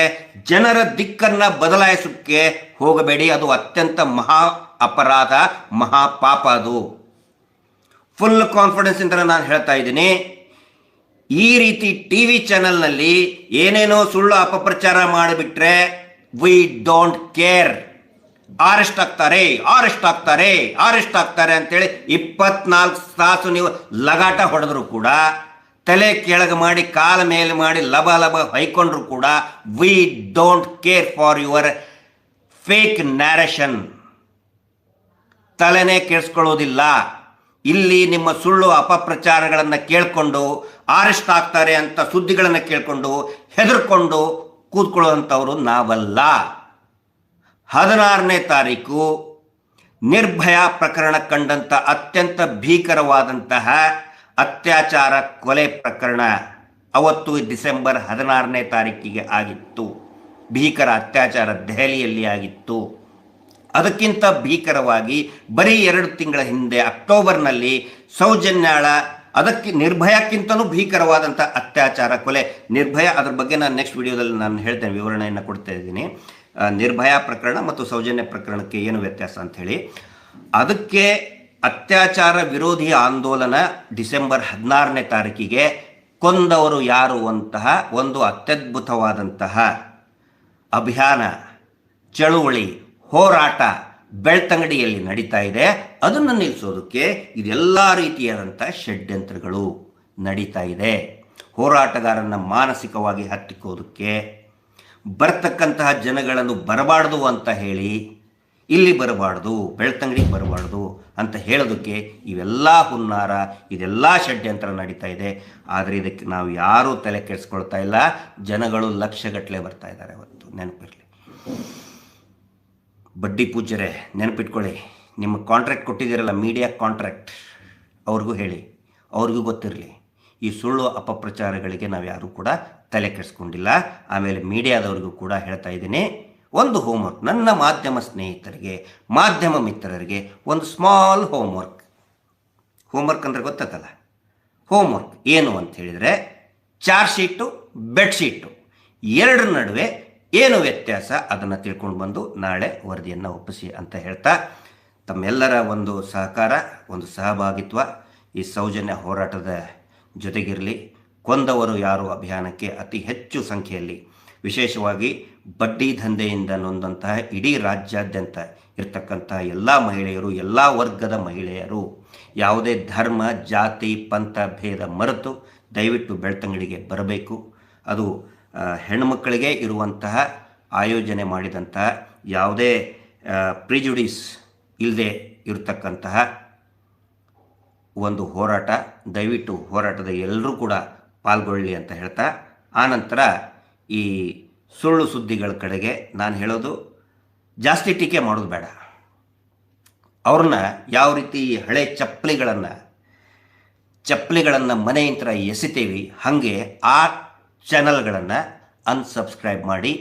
ಜನರ ದಿಕ್ಕನ್ನು ಬದಲಾಯಿಸೋಕ್ಕೆ ಹೋಗಬೇಡಿ. ಅದು ಅತ್ಯಂತ ಮಹಾ ಅಪರಾಧ, ಮಹಾ ಪಾಪ ಅದು. ಫುಲ್ ಕಾನ್ಫಿಡೆನ್ಸ್ ಇಂದ ನಾನು ಹೇಳ್ತಾ ಇದ್ದೀನಿ. ಈ ರೀತಿ ಟಿ ವಿ ಚಾನೆಲ್ನಲ್ಲಿ ಏನೇನೋ ಸುಳ್ಳು ಅಪಪ್ರಚಾರ ಮಾಡಿಬಿಟ್ರೆ ವಿ ಡೋಂಟ್ ಕೇರ್ ಅರೆಸ್ಟ್ ಆಗ್ತಾರೆ ಅರೆಸ್ಟ್ ಆಗ್ತಾರೆ ಅರೆಸ್ಟ್ ಆಗ್ತಾರೆ ಅಂತೇಳಿ ಇಪ್ಪತ್ನಾಲ್ಕು ತಾಸು ನೀವು ಲಗಾಟ ಹೊಡೆದ್ರು ಕೂಡ, ತಲೆ ಕೆಳಗೆ ಮಾಡಿ, ಕಾಲ ಮೇಲೆ ಮಾಡಿ, ಲಬ ಲಬ ಹೊಯ್ಕೊಂಡ್ರು ಕೂಡ we don't care for your fake narration ತಲೆನೇ ಕೇಳಿಸ್ಕೊಳ್ಳೋದಿಲ್ಲ ಇಲ್ಲಿ ನಿಮ್ಮ ಸುಳ್ಳು ಅಪಪ್ರಚಾರಗಳನ್ನು ಕೇಳಿಕೊಂಡು ಅರೆಸ್ಟ್ ಆಗ್ತಾರೆ ಅಂತ ಸುದ್ದಿಗಳನ್ನು ಕೇಳಿಕೊಂಡು, ಹೆದರ್ಕೊಂಡು ಕೂತ್ಕೊಳ್ಳುವಂಥವ್ರು ನಾವಲ್ಲ. ಹದಿನಾರನೇ ತಾರೀಕು ನಿರ್ಭಯ ಪ್ರಕರಣ ಕಂಡಂಥ ಅತ್ಯಂತ ಭೀಕರವಾದಂತಹ ಅತ್ಯಾಚಾರ ಕೊಲೆ ಪ್ರಕರಣ ಅವತ್ತು ಡಿಸೆಂಬರ್ ಹದಿನಾರನೇ ತಾರೀಕಿಗೆ ಆಗಿತ್ತು. ಭೀಕರ ಅತ್ಯಾಚಾರ ದೆಹಲಿಯಲ್ಲಿ ಆಗಿತ್ತು. ಅದಕ್ಕಿಂತ ಭೀಕರವಾಗಿ ಬರೀ ಎರಡು ತಿಂಗಳ ಹಿಂದೆ ಅಕ್ಟೋಬರ್ನಲ್ಲಿ ಸೌಜನ್ಯಾಳ ಅದಕ್ಕೆ ನಿರ್ಭಯಕ್ಕಿಂತಲೂ ಭೀಕರವಾದಂಥ ಅತ್ಯಾಚಾರ ಕೊಲೆ ನಿರ್ಭಯ ಅದ್ರ ಬಗ್ಗೆ ನಾನು ನೆಕ್ಸ್ಟ್ ವಿಡಿಯೋದಲ್ಲಿ ನಾನು ಹೇಳ್ತೇನೆ ವಿವರಣೆಯನ್ನು ಕೊಡ್ತಾ ಇದ್ದೀನಿ. ನಿರ್ಭಯ ಪ್ರಕರಣ ಮತ್ತು ಸೌಜನ್ಯ ಪ್ರಕರಣಕ್ಕೆ ಏನು ವ್ಯತ್ಯಾಸ ಅಂತ ಹೇಳಿ ಅದಕ್ಕೆ ಅತ್ಯಾಚಾರ ವಿರೋಧಿ ಆಂದೋಲನ ಡಿಸೆಂಬರ್ ಹದಿನಾರನೇ ತಾರೀಕಿಗೆ ಕೊಂದವರು ಯಾರು ಅಂತಹ ಒಂದು ಅತ್ಯದ್ಭುತವಾದಂತಹ ಅಭಿಯಾನ, ಚಳುವಳಿ, ಹೋರಾಟ ಬೆಳ್ತಂಗಡಿಯಲ್ಲಿ ನಡೀತಾ ಇದೆ. ಅದನ್ನು ನಿಲ್ಲಿಸೋದಕ್ಕೆ ಇದೆಲ್ಲ ರೀತಿಯಾದಂಥ ಷಡ್ಯಂತ್ರಗಳು ನಡೀತಾ ಇದೆ. ಹೋರಾಟಗಾರನ ಮಾನಸಿಕವಾಗಿ ಹತ್ತಿಕ್ಕೋದಕ್ಕೆ ಬರ್ತಕ್ಕಂತಹ ಜನಗಳನ್ನು ಬರಬಾರ್ದು ಅಂತ ಹೇಳಿ, ಇಲ್ಲಿ ಬರಬಾರ್ದು, ಬೆಳ್ತಂಗಡಿಗೆ ಬರಬಾರ್ದು ಅಂತ ಹೇಳೋದಕ್ಕೆ ಇವೆಲ್ಲ ಹುನ್ನಾರ, ಇದೆಲ್ಲ ಷಡ್ಯಂತ್ರ ನಡೀತಾ ಇದೆ. ಆದರೆ ಇದಕ್ಕೆ ನಾವು ಯಾರೂ ತಲೆ ಕೆಡಿಸ್ಕೊಳ್ತಾ ಇಲ್ಲ. ಜನಗಳು ಲಕ್ಷಗಟ್ಟಲೆ ಬರ್ತಾ ಇದ್ದಾರೆ ಅವತ್ತು. ನೆನಪಿರಲಿ. ಬಡ್ಡಿ ಪೂಜರೆ ನೆನಪಿಟ್ಕೊಳ್ಳಿ. ನಿಮ್ಮ ಕಾಂಟ್ರಾಕ್ಟ್ ಕೊಟ್ಟಿದ್ದೀರಲ್ಲ ಮೀಡಿಯಾ ಕಾಂಟ್ರಾಕ್ಟ್ ಅವ್ರಿಗೂ ಹೇಳಿ. ಅವ್ರಿಗೂ ಗೊತ್ತಿರಲಿ. ಈ ಸುಳ್ಳು ಅಪಪ್ರಚಾರಗಳಿಗೆ ನಾವು ಯಾರೂ ಕೂಡ ತಲೆ ಕೆಡಿಸ್ಕೊಂಡಿಲ್ಲ. ಆಮೇಲೆ ಮೀಡಿಯಾದವ್ರಿಗೂ ಕೂಡ ಹೇಳ್ತಾ ಇದ್ದೀನಿ, ಒಂದು ಹೋಮ್ವರ್ಕ್ ನನ್ನ ಮಾಧ್ಯಮ ಸ್ನೇಹಿತರಿಗೆ, ಮಾಧ್ಯಮ ಮಿತ್ರರಿಗೆ ಒಂದು ಸ್ಮಾಲ್ ಹೋಮ್ವರ್ಕ್ ಹೋಮ್ವರ್ಕ್ ಅಂದರೆ ಗೊತ್ತಲ್ಲ ಹೋಮ್ವರ್ಕ್ ಏನು ಅಂತ ಹೇಳಿದರೆ ಚಾರ್ಜ್ ಶೀಟು ಬೆಡ್ಶೀಟು ಎರಡರ ನಡುವೆ ಏನು ವ್ಯತ್ಯಾಸ ಅದನ್ನು ತಿಳ್ಕೊಂಡು ಬಂದು ನಾಳೆ ವರದಿಯನ್ನು ಒಪ್ಪಿಸಿ ಅಂತ ಹೇಳ್ತಾ, ತಮ್ಮೆಲ್ಲರ ಒಂದು ಸಹಕಾರ, ಒಂದು ಸಹಭಾಗಿತ್ವ, ಈ ಸೌಜನ್ಯ ಹೋರಾಟದ ಜೊತೆಗಿರಲಿ, ಕೊಂದವರು ಯಾರು ಅಭಿಯಾನಕ್ಕೆ ಅತಿ ಹೆಚ್ಚು ಸಂಖ್ಯೆಯಲ್ಲಿ, ವಿಶೇಷವಾಗಿ ಬಡ್ಡಿ ದಂಧೆಯಿಂದ ನೊಂದಂತಹ ಇಡೀ ರಾಜ್ಯಾದ್ಯಂತ ಇರ್ತಕ್ಕಂತಹ ಎಲ್ಲ ಮಹಿಳೆಯರು, ಎಲ್ಲ ವರ್ಗದ ಮಹಿಳೆಯರು, ಯಾವುದೇ ಧರ್ಮ, ಜಾತಿ, ಪಂಥ, ಭೇದ ಮರೆತು ದಯವಿಟ್ಟು ಬೆಳ್ತಂಗಡಿಗೆ ಬರಬೇಕು. ಅದು ಹೆಣ್ಣುಮಕ್ಕಳಿಗೆ ಇರುವಂತಹ ಆಯೋಜನೆ ಮಾಡಿದಂತಹ ಯಾವುದೇ ಪ್ರಿಜುಡಿಸ್ ಇಲ್ಲದೆ ಇರತಕ್ಕಂತಹ ಒಂದು ಹೋರಾಟ ದಯವಿಟ್ಟು ಹೋರಾಟದ ಎಲ್ಲರೂ ಕೂಡ ಪಾಲ್ಗೊಳ್ಳಿ ಅಂತ ಹೇಳ್ತಾ ಆನಂತರ ಈ ಸುಳ್ಳು ಸುದ್ದಿಗಳ ಕಡೆಗೆ ನಾನು ಹೇಳೋದು ಜಾಸ್ತಿ ಟೀಕೆ ಮಾಡೋದು ಬೇಡ. ಅವ್ರನ್ನ ಯಾವ ರೀತಿ ಹಳೆ ಚಪ್ಪಲಿಗಳನ್ನು ಚಪ್ಪಲಿಗಳನ್ನು ಮನೆಯಂತ್ರ ಎಸಿತೇವಿ, ಹಾಗೆ ಆ ಚಾನಲ್ಗಳನ್ನು ಅನ್ಸಬ್ಸ್ಕ್ರೈಬ್ ಮಾಡಿ,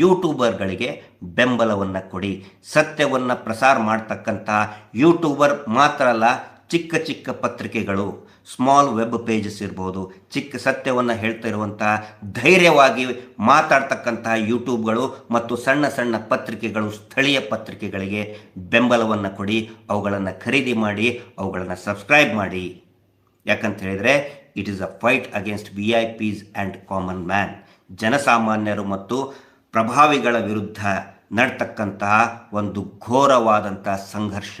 ಯೂಟ್ಯೂಬರ್ಗಳಿಗೆ ಬೆಂಬಲವನ್ನು ಕೊಡಿ, ಸತ್ಯವನ್ನು ಪ್ರಸಾರ ಮಾಡ್ತಕ್ಕಂಥ ಯೂಟ್ಯೂಬರ್ ಮಾತ್ರ ಅಲ್ಲ ಚಿಕ್ಕ ಚಿಕ್ಕ ಪತ್ರಿಕೆಗಳು ಸ್ಮಾಲ್ ವೆಬ್ ಪೇಜಸ್ ಇರ್ಬೋದು, ಚಿಕ್ಕ ಸತ್ಯವನ್ನು ಹೇಳ್ತಾ ಇರುವಂತಹ ಧೈರ್ಯವಾಗಿ ಮಾತಾಡ್ತಕ್ಕಂತಹ ಯೂಟ್ಯೂಬ್ಗಳು ಮತ್ತು ಸಣ್ಣ ಸಣ್ಣ ಪತ್ರಿಕೆಗಳು, ಸ್ಥಳೀಯ ಪತ್ರಿಕೆಗಳಿಗೆ ಬೆಂಬಲವನ್ನು ಕೊಡಿ, ಅವುಗಳನ್ನು ಖರೀದಿ ಮಾಡಿ, ಅವುಗಳನ್ನು ಸಬ್ಸ್ಕ್ರೈಬ್ ಮಾಡಿ. ಯಾಕಂತ ಹೇಳಿದರೆ it is a fight against V I Ps and common man ಜನಸಾಮಾನ್ಯರು ಮತ್ತು ಪ್ರಭಾವಿಗಳ ವಿರುದ್ಧ ನಡ್ತಕ್ಕಂತಹ ಒಂದು ಘೋರವಾದಂಥ ಸಂಘರ್ಷ.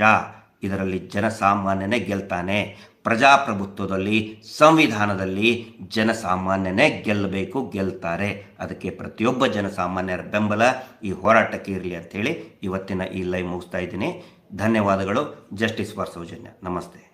ಇದರಲ್ಲಿ ಜನಸಾಮಾನ್ಯನೇ ಗೆಲ್ತಾನೆ. ಪ್ರಜಾಪ್ರಭುತ್ವದಲ್ಲಿ, ಸಂವಿಧಾನದಲ್ಲಿ ಜನಸಾಮಾನ್ಯನೇ ಗೆಲ್ಲಬೇಕು, ಗೆಲ್ತಾರೆ. ಅದಕ್ಕೆ ಪ್ರತಿಯೊಬ್ಬ ಜನಸಾಮಾನ್ಯರ ಬೆಂಬಲ ಈ ಹೋರಾಟಕ್ಕೆ ಇರಲಿ ಅಂಥೇಳಿ ಇವತ್ತಿನ ಈ ಲೈವ್ ಮುಗಿಸ್ತಾ ಇದ್ದೀನಿ. ಧನ್ಯವಾದಗಳು. ಜಸ್ಟಿಸ್ ಫಾರ್ ಸೌಜನ್ಯ ನಮಸ್ತೆ.